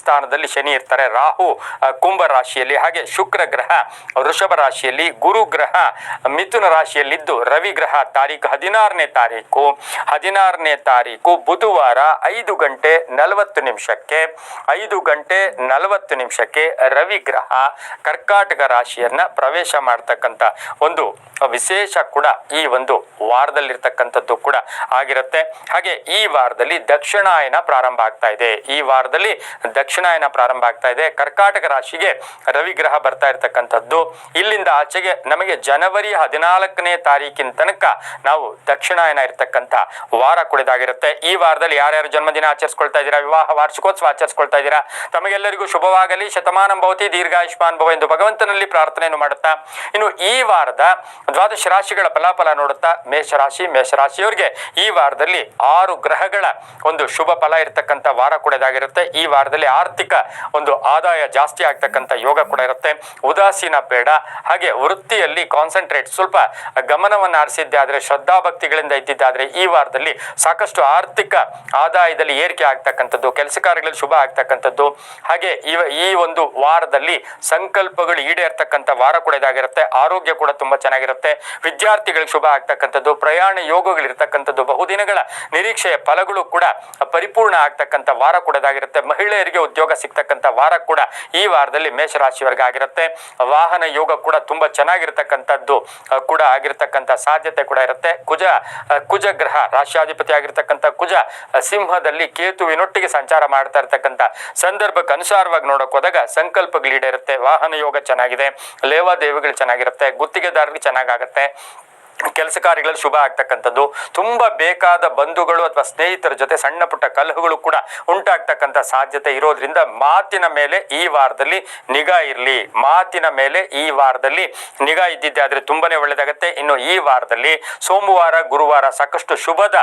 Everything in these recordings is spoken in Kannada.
ಸ್ಥಾನದಲ್ಲಿ ಶನಿ ಇರ್ತಾರೆ. ರಾಹು ಕುಂಭ ರಾಶಿಯಲ್ಲಿ, ಹಾಗೆ ಶುಕ್ರ ಗ್ರಹ, ವೃಷಭ ರಾಶಿಯಲ್ಲಿ, ಗುರು ಗ್ರಹ, ಮಿಥುನ ರಾಶಿಯಲ್ಲಿದ್ದು ರವಿ ಗ್ರಹ ತಾರೀಕು ಹದಿನಾರನೇ ತಾರೀಕು. ಹದಿನಾರನೇ ತಾರೀಕು ಬುಧವಾರ ಐದು ಗಂಟೆ ನಲವತ್ತು ನಿಮಿಷಕ್ಕೆ, ಐದು ಗಂಟೆ ನಲವತ್ತು ನಿಮಿಷಕ್ಕೆ ರವಿ ಗ್ರಹ ಕರ್ಕಾಟಕ ರಾಶಿಯನ್ನ ಪ್ರವೇಶ ಮಾಡ್ತಕ್ಕಂಥ ಒಂದು ವಿಶೇಷ ಕೂಡ ಈ ಒಂದು ವಾರದಲ್ಲಿರ್ತಕ್ಕಂಥದ್ದು ಕೂಡ ಆಗಿರುತ್ತೆ. ಹಾಗೆ ಈ ವಾರದಲ್ಲಿ ದಕ್ಷಿಣಾಯನ ಪ್ರಾರಂಭ ಆಗ್ತಾ ಇದೆ. ಈ ವಾರದಲ್ಲಿ ದಕ್ಷಿಣಾಯನ ಪ್ರಾರಂಭ ಆಗ್ತಾ ಇದೆ. ಕರ್ಕಾಟಕ ರಾಶಿಗೆ ರವಿ ಗ್ರಹ ಬರ್ತಾ ಇರತಕ್ಕಂಥದ್ದು. ಇಲ್ಲಿಂದ ಆಚೆಗೆ ನಮಗೆ ಜನವರಿ ಹದಿನಾಲ್ಕನೇ ತಾರೀಕಿನ ತನಕ ನಾವು ದಕ್ಷಿಣಾಯನ ಇರತಕ್ಕಂಥ ವಾರ ಕುಡಿದಾಗಿರುತ್ತೆ ಈ ವಾರದಲ್ಲಿ ಯಾರ್ಯಾರು ಜನ್ಮದಿನ ಆಚರಿಸ್ಕೊಳ್ತಾ ಇದ್ದೀರಾ? ವಿವಾಹ, ವಾರ್ಷಿಕೋತ್ಸವ ಆಚರಿಸ್ಕೊಳ್ತಾ ಇದ್ದೀರಾ? ತಮಗೆಲ್ಲರಿಗೂ ಶುಭವಾಗಲಿ. ಶತಮಾನಂ ಭವತಿ, ದೀರ್ಘಾಯುಷ್ಮಾನ್ ಭವ ಎಂದು ಭಗವಂತನಲ್ಲಿ ಪ್ರಾರ್ಥನೆಯನ್ನು ಮಾಡುತ್ತಾ, ಇನ್ನು ಈ ವಾರದ ದ್ವಾದಶ ರಾಶಿಗಳ ಫಲಾಫಲ ನೋಡುತ್ತಾ, ಮೇಷರಾಶಿ, ಮೇಷರಾಶಿಯವರಿಗೆ ಈ ವಾರದಲ್ಲಿ ಆರು ಗ್ರಹಗಳ ಒಂದು ಶುಭ ಫಲ ಇರತಕ್ಕಂಥ ವಾರ ಕೂಡದಾಗಿರುತ್ತೆ ಈ ವಾರದಲ್ಲಿ ಆರ್ಥಿಕ ಒಂದು ಆದಾಯ ಜಾಸ್ತಿ ಆಗ್ತಕ್ಕಂಥ ಯೋಗ ಕೂಡ ಇರುತ್ತೆ. ಉದಾಸೀನ ಬೇಡ. ಹಾಗೆ ವೃತ್ತಿಯಲ್ಲಿ ಕಾನ್ಸಂಟ್ರೇಟ್ ಸ್ವಲ್ಪ ಗಮನವನ್ನು ಆರಿಸಿದ್ದಾದರೆ ಆದರೆ, ಶ್ರದ್ಧಾಭಕ್ತಿಗಳಿಂದ ಇದ್ದಿದ್ದಾದರೆ ಈ ವಾರದಲ್ಲಿ ಸಾಕಷ್ಟು ಆರ್ಥಿಕ ಆದಾಯದಲ್ಲಿ ಏರಿಕೆ ಆಗ್ತಕ್ಕಂಥದ್ದು, ಕೆಲಸ ಕಾರ್ಯಗಳಲ್ಲಿ ಶುಭ ಆಗ್ತಕ್ಕಂಥದ್ದು. ಹಾಗೆ ಈ ಈ ಒಂದು ವಾರದಲ್ಲಿ ಸಂಕಲ್ಪಗಳು ಈಡೇರ್ತಕ್ಕಂಥ ವಾರ ಕೂಡ ಇದಾಗಿರುತ್ತೆ. ಆರೋಗ್ಯ ಕೂಡ ತುಂಬಾ ಚೆನ್ನಾಗಿರುತ್ತೆ. ವಿದ್ಯಾರ್ಥಿಗಳಿಗೆ ಶುಭ ಆಗ್ತಕ್ಕಂಥದ್ದು, ಪ್ರಯಾಣ ಯೋಗಗಳು ಇರ್ತಕ್ಕಂಥದ್ದು, ಬಹುದಿನಗಳ ನಿರೀಕ್ಷೆಯ ಫಲಗಳು ಕೂಡ ಪರಿಪೂರ್ಣ ಆಗ್ತಕ್ಕಂಥ ವಾರ ಕೂಡ ಇದಾಗಿರುತ್ತೆ. ಮಹಿಳೆಯರಿಗೆ ಉದ್ಯೋಗ ಸಿಗ್ತಕ್ಕಂಥ ವಾರ ಕೂಡ ಈ ವಾರದಲ್ಲಿ ಮೇಷರಾಶಿಯವರಿಗೆ ಆಗಿರುತ್ತೆ. ವಾಹನ ಯೋಗ ಕೂಡ ತುಂಬಾ ಚೆನ್ನಾಗಿರ್ತಕ್ಕಂಥದ್ದು ಕೂಡ ಆಗಿರ್ತಕ್ಕಂಥ ಸಾಧ್ಯತೆ ಕೂಡ ಇರುತ್ತೆ. ಕುಜ ಕುಜ ಗ್ರಹ ರಾಷ್ಟ್ರಾಧಿಪತಿ ಆಗಿರ್ತಕ್ಕಂಥ ಕುಜ ಸಿಂಹದಲ್ಲಿ ಕೇತುವಿನೊಟ್ಟಿಗೆ ಸಂಚಾರ ಮಾಡ್ತಾ ಇರ್ತಕ್ಕಂಥ ಸಂದರ್ಭಕ್ಕೆ ಅನುಸಾರವಾಗಿ ನೋಡಕ್ ಹೋದಾಗ ಸಂಕಲ್ಪಗಳು ಈಡೇರುತ್ತೆ. ವಾಹನ ಯೋಗ ಚೆನ್ನಾಗಿದೆ. ಲೇವಾದೇವಿಗಳು ಚೆನ್ನಾಗಿರುತ್ತೆ. ಗುತ್ತಿಗೆದಾರರಿಗೆ ಚೆನ್ನಾಗಾಗತ್ತೆ. ಕೆಲಸ ಕಾರ್ಯಗಳಲ್ಲಿ ಶುಭ ಆಗ್ತಕ್ಕಂಥದ್ದು. ತುಂಬ ಬೇಕಾದ ಬಂಧುಗಳು ಅಥವಾ ಸ್ನೇಹಿತರ ಜೊತೆ ಸಣ್ಣ ಪುಟ್ಟ ಕಲಹಗಳು ಕೂಡ ಉಂಟಾಗ್ತಕ್ಕಂಥ ಸಾಧ್ಯತೆ ಇರೋದ್ರಿಂದ ಮಾತಿನ ಮೇಲೆ ಈ ವಾರದಲ್ಲಿ ನಿಗಾ ಇರಲಿ. ಮಾತಿನ ಮೇಲೆ ಈ ವಾರದಲ್ಲಿ ನಿಗಾ ಇದ್ದಿದ್ದೆ ಆದರೆ ತುಂಬಾನೇ ಒಳ್ಳೇದಾಗತ್ತೆ. ಇನ್ನು ಈ ವಾರದಲ್ಲಿ ಸೋಮವಾರ, ಗುರುವಾರ ಸಾಕಷ್ಟು ಶುಭದ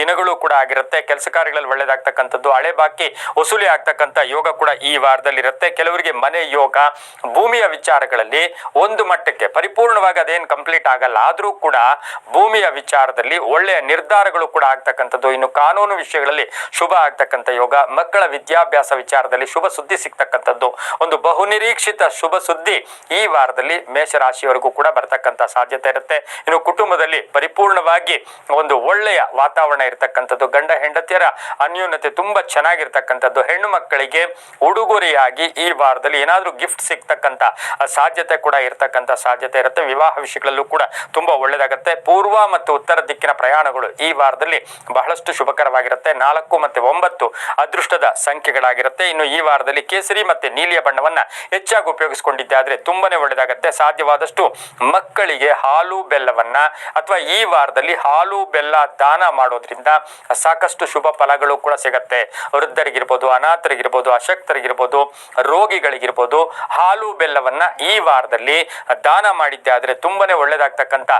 ದಿನಗಳು ಕೂಡ ಆಗಿರುತ್ತೆ. ಕೆಲಸ ಕಾರ್ಯಗಳಲ್ಲಿ ಒಳ್ಳೇದಾಗ್ತಕ್ಕಂಥದ್ದು, ಹಳೆ ಬಾಕಿ, ವಸೂಲಿ ಆಗ್ತಕ್ಕಂಥ ಯೋಗ ಕೂಡ ಈ ವಾರದಲ್ಲಿ ಇರುತ್ತೆ ಕೆಲವರಿಗೆ ಮನೆ ಯೋಗ, ಭೂಮಿಯ ವಿಚಾರಗಳಲ್ಲಿ ಒಂದು ಮಟ್ಟಕ್ಕೆ ಪರಿಪೂರ್ಣವಾಗಿ ಅದೇನು ಕಂಪ್ಲೀಟ್ ಆಗಲ್ಲ. ಆದರೂ ಕೂಡ ಭೂಮಿಯ ವಿಚಾರದಲ್ಲಿ ಒಳ್ಳೆಯ ನಿರ್ಧಾರಗಳು ಕೂಡ ಆಗ್ತಕ್ಕಂಥದ್ದು. ಇನ್ನು ಕಾನೂನು ವಿಷಯಗಳಲ್ಲಿ ಶುಭ ಆಗ್ತಕ್ಕಂಥ ಯೋಗ, ಮಕ್ಕಳ ವಿದ್ಯಾಭ್ಯಾಸ ವಿಚಾರದಲ್ಲಿ ಶುಭ ಸುದ್ದಿ ಸಿಗ್ತಕ್ಕಂಥದ್ದು. ಒಂದು ಬಹುನಿರೀಕ್ಷಿತ ಶುಭ ಸುದ್ದಿ ಈ ವಾರದಲ್ಲಿ ಮೇಷರಾಶಿಯವರೆಗೂ ಕೂಡ ಬರ್ತಕ್ಕಂಥ ಸಾಧ್ಯತೆ ಇರುತ್ತೆ. ಇನ್ನು ಕುಟುಂಬದಲ್ಲಿ ಪರಿಪೂರ್ಣವಾಗಿ ಒಂದು ಒಳ್ಳೆಯ ವಾತಾವರಣ ಇರತಕ್ಕಂಥದ್ದು. ಗಂಡ ಹೆಂಡತಿಯರ ಅನ್ಯೂನ್ಯತೆ ತುಂಬಾ ಚೆನ್ನಾಗಿರ್ತಕ್ಕಂಥದ್ದು. ಹೆಣ್ಣು ಮಕ್ಕಳಿಗೆ ಉಡುಗೊರೆಯಾಗಿ ಈ ವಾರದಲ್ಲಿ ಏನಾದರೂ ಗಿಫ್ಟ್ ಸಿಗ್ತಕ್ಕಂಥ ಸಾಧ್ಯತೆ ಕೂಡ ಇರತಕ್ಕಂಥ ಸಾಧ್ಯತೆ ಇರುತ್ತೆ. ವಿವಾಹ ವಿಷಯಗಳಲ್ಲೂ ಕೂಡ ತುಂಬಾ ಒಳ್ಳೆಯದಾಗುತ್ತೆ ಪೂರ್ವ ಮತ್ತು ಉತ್ತರ ದಿಕ್ಕಿನ ಪ್ರಯಾಣಗಳು ಈ ವಾರದಲ್ಲಿ ಬಹಳಷ್ಟು ಶುಭಕರವಾಗಿರುತ್ತೆ. ನಾಲ್ಕು ಮತ್ತೆ ಒಂಬತ್ತು ಅದೃಷ್ಟದ ಸಂಖ್ಯೆಗಳಾಗಿರುತ್ತೆ. ಇನ್ನು ಈ ವಾರದಲ್ಲಿ ಕೇಸರಿ ಮತ್ತೆ ನೀಲಿಯ ಬಣ್ಣವನ್ನ ಹೆಚ್ಚಾಗಿ ಉಪಯೋಗಿಸಿಕೊಂಡಿದ್ದೆ ಆದ್ರೆ ತುಂಬಾನೇ ಒಳ್ಳೆಯದಾಗುತ್ತೆ. ಸಾಧ್ಯವಾದಷ್ಟು ಮಕ್ಕಳಿಗೆ ಹಾಲು ಬೆಲ್ಲವನ್ನ ಅಥವಾ ಈ ವಾರದಲ್ಲಿ ಹಾಲು ಬೆಲ್ಲ ದಾನ ಮಾಡೋದ್ರಿಂದ ಸಾಕಷ್ಟು ಶುಭ ಫಲಗಳು ಕೂಡ ಸಿಗತ್ತೆ. ವೃದ್ಧರಿಗಿರ್ಬೋದು, ಅನಾಥರಿಗಿರ್ಬೋದು, ಅಶಕ್ತರಿಗಿರ್ಬೋದು, ರೋಗಿಗಳಿಗಿರ್ಬೋದು ಹಾಲು ಬೆಲ್ಲವನ್ನ ಈ ವಾರದಲ್ಲಿ ದಾನ ಮಾಡಿದ್ದೆ ಆದ್ರೆ ತುಂಬಾನೇ ಒಳ್ಳೇದಾಗ್ತಕ್ಕಂಥ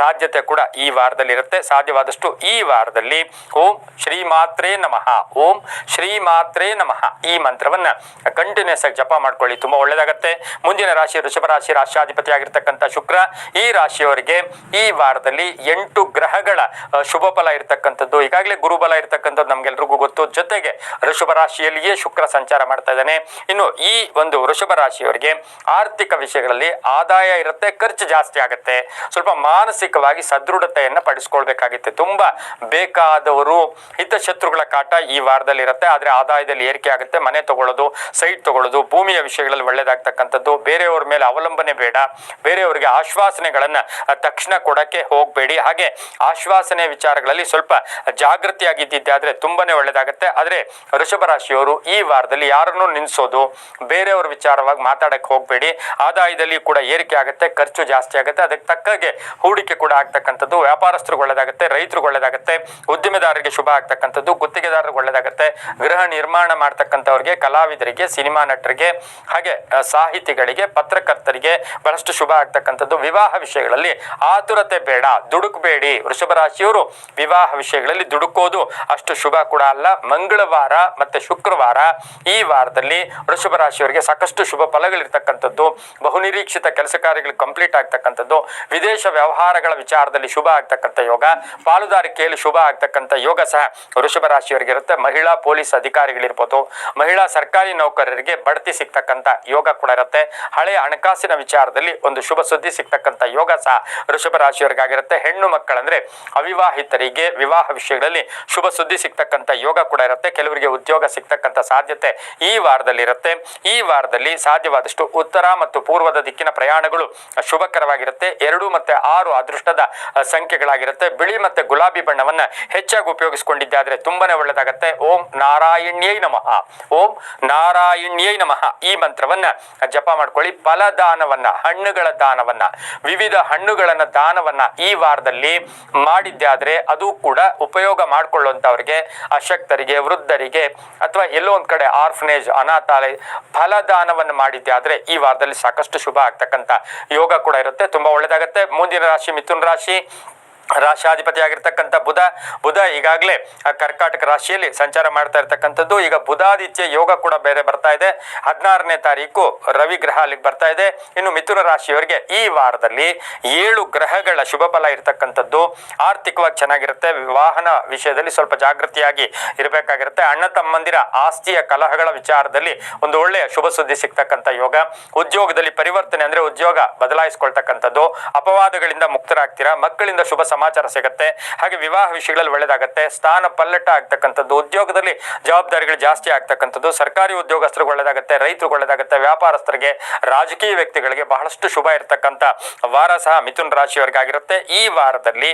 ಸಾಧ್ಯತೆ ಕೂಡ ಈ ವಾರದಲ್ಲಿ ಇರುತ್ತೆ ಸಾಧ್ಯವಾದಷ್ಟು ಈ ವಾರದಲ್ಲಿ ಓಂ ಶ್ರೀ ಮಾತ್ರೇ ನಮಃ. ಓಂ ಶ್ರೀ ಮಾತ್ರೇ ನಮಃ. ಈ ಮಂತ್ರವನ್ನ ಕಂಟಿನ್ಯೂಸ್ ಆಗಿ ಜಪ ಮಾಡ್ಕೊಳ್ಳಿ, ತುಂಬಾ ಒಳ್ಳೇದಾಗತ್ತೆ. ಮುಂದಿನ ರಾಶಿ ವೃಷಭ ರಾಶಿ ರಾಷ್ಟ್ರಾಧಿಪತಿ ಆಗಿರ್ತಕ್ಕಂಥ ಶುಕ್ರ. ಈ ರಾಶಿಯವರಿಗೆ ಈ ವಾರದಲ್ಲಿ ಎಂಟು ಗ್ರಹಗಳ ಶುಭ ಫಲ ಇರತಕ್ಕಂಥದ್ದು. ಈಗಾಗಲೇ ಗುರುಬಲ ಇರತಕ್ಕಂಥದ್ದು ನಮ್ಗೆಲ್ರಿಗೂ ಗೊತ್ತು. ಜೊತೆಗೆ ವೃಷಭ ರಾಶಿಯಲ್ಲಿಯೇ ಶುಕ್ರ ಸಂಚಾರ ಮಾಡ್ತಾ ಇದ್ದಾನೆ. ಇನ್ನು ಈ ಒಂದು ವೃಷಭ ರಾಶಿಯವರಿಗೆ ಆರ್ಥಿಕ ವಿಷಯಗಳಲ್ಲಿ ಆದಾಯ ಇರುತ್ತೆ, ಖರ್ಚು ಜಾಸ್ತಿ ಆಗುತ್ತೆ. ಸ್ವಲ್ಪ ಮಾನಸಿಕವಾಗಿ ಸದೃಢತೆಯನ್ನು ಪಡಿಸ್ಕೊಳ್ಬೇಕಾಗಿತ್ತು. ತುಂಬಾ ಬೇಕಾದವರು ಹಿತಶತ್ರುಗಳ ಕಾಟ ಈ ವಾರದಲ್ಲಿ ಇರುತ್ತೆ. ಆದರೆ ಆದಾಯದಲ್ಲಿ ಏರಿಕೆ ಆಗುತ್ತೆ. ಮನೆ ತಗೊಳ್ಳೋದು, ಸೈಟ್ ತಗೊಳ್ಳೋದು, ಭೂಮಿಯ ವಿಷಯಗಳಲ್ಲಿ ಒಳ್ಳೇದಾಗ್ತಕ್ಕಂಥದ್ದು, ಬೇರೆಯವ್ರ ಮೇಲೆ ಅವಲಂಬನೆ ಬೇಡ. ಬೇರೆಯವರಿಗೆ ಆಶ್ವಾಸನೆಗಳನ್ನು ತಕ್ಷಣ ಕೊಡಕ್ಕೆ ಹೋಗಬೇಡಿ. ಹಾಗೆ ಆಶ್ವಾಸನೆ ವಿಚಾರಗಳಲ್ಲಿ ಸ್ವಲ್ಪ ಜಾಗೃತಿಯಾಗಿದ್ದಿದ್ದೆ ಆದ್ರೆ ತುಂಬಾನೇ ಒಳ್ಳೇದಾಗುತ್ತೆ. ಆದರೆ ವೃಷಭ ರಾಶಿಯವರು ಈ ವಾರದಲ್ಲಿ ಯಾರನ್ನು ನಿಲ್ಲಿಸೋದು ಬೇರೆಯವ್ರ ವಿಚಾರವಾಗಿ ಮಾತಾಡಕ್ಕೆ ಹೋಗಬೇಡಿ. ಆದಾಯದಲ್ಲಿ ಕೂಡ ಏರಿಕೆ ಆಗುತ್ತೆ, ಖರ್ಚು ಜಾಸ್ತಿ ಆಗುತ್ತೆ. ಅದಕ್ಕೆ ತಕ್ಕಾಗೆ ಹೂಡಿಕೆ ಕೂಡ ಆಗ್ತಕ್ಕಂಥದ್ದು, ವ್ಯಾಪಾರಸ್ಥರಿಗೆ ಒಳ್ಳೇದಾಗುತ್ತೆ, ರೈತರಿಗೆ ಒಳ್ಳೇದಾಗುತ್ತೆ ಉದ್ದಿಮೆದಾರರಿಗೆ ಶುಭ ಆಗ್ತಕ್ಕಂಥದ್ದು, ಗುತ್ತಿಗೆದಾರರಿಗೆ ಒಳ್ಳೇದಾಗುತ್ತೆ, ಗೃಹ ನಿರ್ಮಾಣ ಮಾಡ್ತಕ್ಕಂಥವ್ರಿಗೆ, ಕಲಾವಿದರಿಗೆ, ಸಿನಿಮಾ ನಟರಿಗೆ, ಹಾಗೆ ಸಾಹಿತಿಗಳಿಗೆ, ಪತ್ರಕರ್ತರಿಗೆ ಬಹಳಷ್ಟು ಶುಭ ಆಗ್ತಕ್ಕಂಥದ್ದು. ವಿವಾಹ ವಿಷಯಗಳಲ್ಲಿ ಆತುರತೆ ಬೇಡ, ದುಡುಕಬೇಡಿ. ವೃಷಭ ರಾಶಿಯವರು ವಿವಾಹ ವಿಷಯಗಳಲ್ಲಿ ದುಡುಕೋದು ಅಷ್ಟು ಶುಭ ಕೂಡ ಅಲ್ಲ. ಮಂಗಳವಾರ ಮತ್ತೆ ಶುಕ್ರವಾರ ಈ ವಾರದಲ್ಲಿ ವೃಷಭ ರಾಶಿಯವರಿಗೆ ಸಾಕಷ್ಟು ಶುಭ ಫಲಗಳಿರ್ತಕ್ಕಂಥದ್ದು. ಬಹುನಿರೀಕ್ಷಿತ ಕೆಲಸ ಕಾರ್ಯಗಳು ಕಂಪ್ಲೀಟ್ ಆಗ್ತಕ್ಕಂಥದ್ದು. ವಿದೇಶ ವ್ಯವಹಾರ ವ್ಯವಹಾರಗಳ ವಿಚಾರದಲ್ಲಿ ಶುಭ ಆಗ್ತಕ್ಕಂಥ ಯೋಗ, ಪಾಲುದಾರಿಕೆಯಲ್ಲಿ ಶುಭ ಆಗ್ತಕ್ಕಂಥ ಯೋಗ ಸಹ ವೃಷಭ ರಾಶಿಯವರಿಗೆ ಇರುತ್ತೆ. ಮಹಿಳಾ ಪೊಲೀಸ್ ಅಧಿಕಾರಿಗಳಿರ್ಬೋದು, ಮಹಿಳಾ ಸರ್ಕಾರಿ ನೌಕರರಿಗೆ ಬಡ್ತಿ ಸಿಗ್ತಕ್ಕಂಥ ಯೋಗ ಕೂಡ ಇರುತ್ತೆ. ಹಳೆಯ ಹಣಕಾಸಿನ ವಿಚಾರದಲ್ಲಿ ಒಂದು ಶುಭ ಸುದ್ದಿ ಸಿಗ್ತಕ್ಕಂಥ ಯೋಗ ಸಹ ವೃಷಭ ರಾಶಿಯವರಿಗಾಗಿರುತ್ತೆ. ಹೆಣ್ಣು ಮಕ್ಕಳಂದ್ರೆ ಅವಿವಾಹಿತರಿಗೆ ವಿವಾಹ ವಿಷಯಗಳಲ್ಲಿ ಶುಭ ಸುದ್ದಿ ಸಿಗ್ತಕ್ಕಂಥ ಯೋಗ ಕೂಡ ಇರುತ್ತೆ. ಕೆಲವರಿಗೆ ಉದ್ಯೋಗ ಸಿಗ್ತಕ್ಕಂಥ ಸಾಧ್ಯತೆ ಈ ವಾರದಲ್ಲಿ ಇರುತ್ತೆ. ಈ ವಾರದಲ್ಲಿ ಸಾಧ್ಯವಾದಷ್ಟು ಉತ್ತರ ಮತ್ತು ಪೂರ್ವದ ದಿಕ್ಕಿನ ಪ್ರಯಾಣಗಳು ಶುಭಕರವಾಗಿರುತ್ತೆ. ಎರಡು ಮತ್ತೆ ಆರು ಅದೃಷ್ಟದ ಸಂಖ್ಯೆಗಳಾಗಿರುತ್ತೆ. ಬಿಳಿ ಮತ್ತೆ ಗುಲಾಬಿ ಬಣ್ಣವನ್ನ ಹೆಚ್ಚಾಗಿ ಉಪಯೋಗಿಸಿಕೊಂಡಿದ್ದಾದ್ರೆ ತುಂಬಾನೇ ಒಳ್ಳೆದಾಗತ್ತೆ. ಓಂ ನಾರಾಯಣ್ಯೈ ನಮಃ. ಓಂ ನಾರಾಯಣ್ಯೈ ನಮಃ. ಈ ಮಂತ್ರವನ್ನ ಜಪ ಮಾಡ್ಕೊಳ್ಳಿ. ಫಲದಾನವನ್ನ ಹಣ್ಣುಗಳ ದಾನವನ್ನ, ವಿವಿಧ ಹಣ್ಣುಗಳನ್ನ ದಾನವನ್ನ ಈ ವಾರದಲ್ಲಿ ಮಾಡಿದ್ದಾದ್ರೆ ಅದು ಕೂಡ ಉಪಯೋಗ ಮಾಡಿಕೊಳ್ಳುವಂಥವ್ರಿಗೆ, ಅಶಕ್ತರಿಗೆ, ವೃದ್ಧರಿಗೆ ಅಥವಾ ಎಲ್ಲೋ ಒಂದ್ ಕಡೆ ಆರ್ಫನೇಜ್, ಅನಾಥಾಲಯ ಫಲದಾನವನ್ನು ಮಾಡಿದ್ದಾದ್ರೆ ಈ ವಾರದಲ್ಲಿ ಸಾಕಷ್ಟು ಶುಭ ಆಗ್ತಕ್ಕಂಥ ಯೋಗ ಕೂಡ ಇರುತ್ತೆ. ತುಂಬಾ ಒಳ್ಳೇದಾಗತ್ತೆ. ಮುಂದಿನ ರಾಶಿ ಮಿಥುನ್ ರಾಶಿ ರಾಶಾಧಿಪತಿ ಆಗಿರ್ತಕ್ಕಂಥ ಬುಧ ಬುಧ ಈಗಾಗಲೇ ಕರ್ಕಾಟಕ ರಾಶಿಯಲ್ಲಿ ಸಂಚಾರ ಮಾಡ್ತಾ ಇರ್ತಕ್ಕಂಥದ್ದು. ಈಗ ಬುಧಾದಿತ್ಯ ಯೋಗ ಕೂಡ ಬೇರೆ ಬರ್ತಾ ಇದೆ. ಹದಿನಾರನೇ ತಾರೀಕು ರವಿ ಗ್ರಹ ಅಲ್ಲಿಗೆ ಬರ್ತಾ ಇದೆ. ಇನ್ನು ಮಿಥುನ ರಾಶಿಯವರಿಗೆ ಈ ವಾರದಲ್ಲಿ ಏಳು ಗ್ರಹಗಳ ಶುಭ ಫಲ ಇರತಕ್ಕಂಥದ್ದು. ಆರ್ಥಿಕವಾಗಿ ಚೆನ್ನಾಗಿರುತ್ತೆ. ವಾಹನ ವಿಷಯದಲ್ಲಿ ಸ್ವಲ್ಪ ಜಾಗೃತಿಯಾಗಿ ಇರಬೇಕಾಗಿರುತ್ತೆ. ಅಣ್ಣ ತಮ್ಮಂದಿರ ಆಸ್ತಿಯ ಕಲಹಗಳ ವಿಚಾರದಲ್ಲಿ ಒಂದು ಒಳ್ಳೆಯ ಶುಭ ಸುದ್ದಿ ಸಿಗ್ತಕ್ಕಂಥ ಯೋಗ. ಉದ್ಯೋಗದಲ್ಲಿ ಪರಿವರ್ತನೆ ಅಂದ್ರೆ ಉದ್ಯೋಗ ಬದಲಾಯಿಸ್ಕೊಳ್ತಕ್ಕಂಥದ್ದು. ಅಪವಾದಗಳಿಂದ ಮುಕ್ತರಾಗ್ತೀರಾ? ಮಕ್ಕಳಿಂದ ಶುಭ ಸಮಾಚಾರ ಸಿಗುತ್ತೆ. ಹಾಗೆ ವಿವಾಹ ವಿಷಯಗಳಲ್ಲಿ ಒಳ್ಳೆಯದಾಗುತ್ತೆ ಸ್ಥಾನ ಪಲ್ಲಟ ಆಗ್ತಕ್ಕಂಥದ್ದು, ಉದ್ಯೋಗದಲ್ಲಿ ಜವಾಬ್ದಾರಿಗಳು ಜಾಸ್ತಿ ಆಗ್ತಕ್ಕಂಥದ್ದು, ಸರ್ಕಾರಿ ಉದ್ಯೋಗಸ್ಥರಿಗೆ ಒಳ್ಳೆಯದಾಗುತ್ತೆ ರೈತರಿಗೆ ಒಳ್ಳೆದಾಗುತ್ತೆ, ವ್ಯಾಪಾರಸ್ಥರಿಗೆ, ರಾಜಕೀಯ ವ್ಯಕ್ತಿಗಳಿಗೆ ಬಹಳಷ್ಟು ಶುಭ ಇರತಕ್ಕಂಥ ವಾರ ಸಹ ಮಿಥುನ್ ರಾಶಿಯವರಿಗಾಗಿರುತ್ತೆ. ಈ ವಾರದಲ್ಲಿ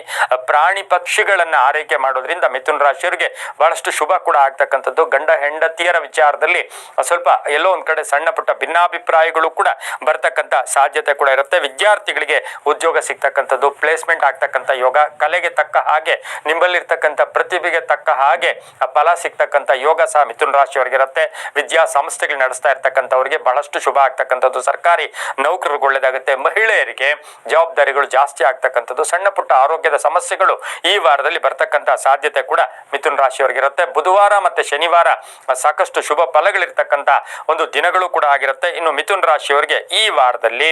ಪ್ರಾಣಿ ಪಕ್ಷಿಗಳನ್ನ ಆರೈಕೆ ಮಾಡೋದ್ರಿಂದ ಮಿಥುನ್ ರಾಶಿಯವರಿಗೆ ಬಹಳಷ್ಟು ಶುಭ ಕೂಡ ಆಗ್ತಕ್ಕಂಥದ್ದು. ಗಂಡ ಹೆಂಡತಿಯರ ವಿಚಾರದಲ್ಲಿ ಸ್ವಲ್ಪ ಎಲ್ಲೋ ಒಂದ್ ಕಡೆ ಸಣ್ಣ ಪುಟ್ಟ ಭಿನ್ನಾಭಿಪ್ರಾಯಗಳು ಕೂಡ ಬರ್ತಕ್ಕಂಥ ಸಾಧ್ಯತೆ ಕೂಡ ಇರುತ್ತೆ. ವಿದ್ಯಾರ್ಥಿಗಳಿಗೆ ಉದ್ಯೋಗ ಸಿಗ್ತಕ್ಕಂಥದ್ದು, ಪ್ಲೇಸ್ಮೆಂಟ್ ಆಗ್ತಕ್ಕಂಥ ಯೋಗ ಕಲೆಗೆ ತಕ್ಕ ಹಾಗೆ ನಿಮ್ಮಲ್ಲಿರ್ತಕ್ಕಂಥ ಪ್ರತಿಭೆಗೆ ತಕ್ಕ ಹಾಗೆ ಫಲ ಸಿಗ್ತಕ್ಕಂಥ ಯೋಗ ಸಹ ಮಿಥುನ್ ರಾಶಿಯವರಿಗೆ ಇರುತ್ತೆ. ವಿದ್ಯಾ ಸಂಸ್ಥೆಗಳು ನಡೆಸ್ತಾ ಇರ್ತಕ್ಕಂಥವ್ರಿಗೆ ಬಹಳಷ್ಟು ಶುಭ ಆಗ್ತಕ್ಕಂಥದ್ದು. ಸರ್ಕಾರಿ ನೌಕರರಿಗೆ ಒಳ್ಳೆದಾಗುತ್ತೆ ಮಹಿಳೆಯರಿಗೆ ಜವಾಬ್ದಾರಿಗಳು ಜಾಸ್ತಿ ಆಗ್ತಕ್ಕಂಥದ್ದು. ಸಣ್ಣ ಪುಟ್ಟ ಆರೋಗ್ಯದ ಸಮಸ್ಯೆಗಳು ಈ ವಾರದಲ್ಲಿ ಬರ್ತಕ್ಕಂಥ ಸಾಧ್ಯತೆ ಕೂಡ ಮಿಥುನ್ ರಾಶಿಯವರಿಗೆ ಇರುತ್ತೆ. ಬುಧವಾರ ಮತ್ತೆ ಶನಿವಾರ ಸಾಕಷ್ಟು ಶುಭ ಫಲಗಳಿರ್ತಕ್ಕಂಥ ಒಂದು ದಿನಗಳು ಕೂಡ ಆಗಿರುತ್ತೆ. ಇನ್ನು ಮಿಥುನ್ ರಾಶಿಯವರಿಗೆ ಈ ವಾರದಲ್ಲಿ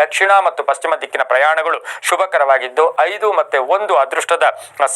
ದಕ್ಷಿಣ ಮತ್ತು ಪಶ್ಚಿಮ ದಿಕ್ಕಿನ ಪ್ರಯಾಣಗಳು ಶುಭಕರವಾಗಿದ್ದು, ಐದು ಮತ್ತೆ ಒಂದು ಅದೃಷ್ಟದ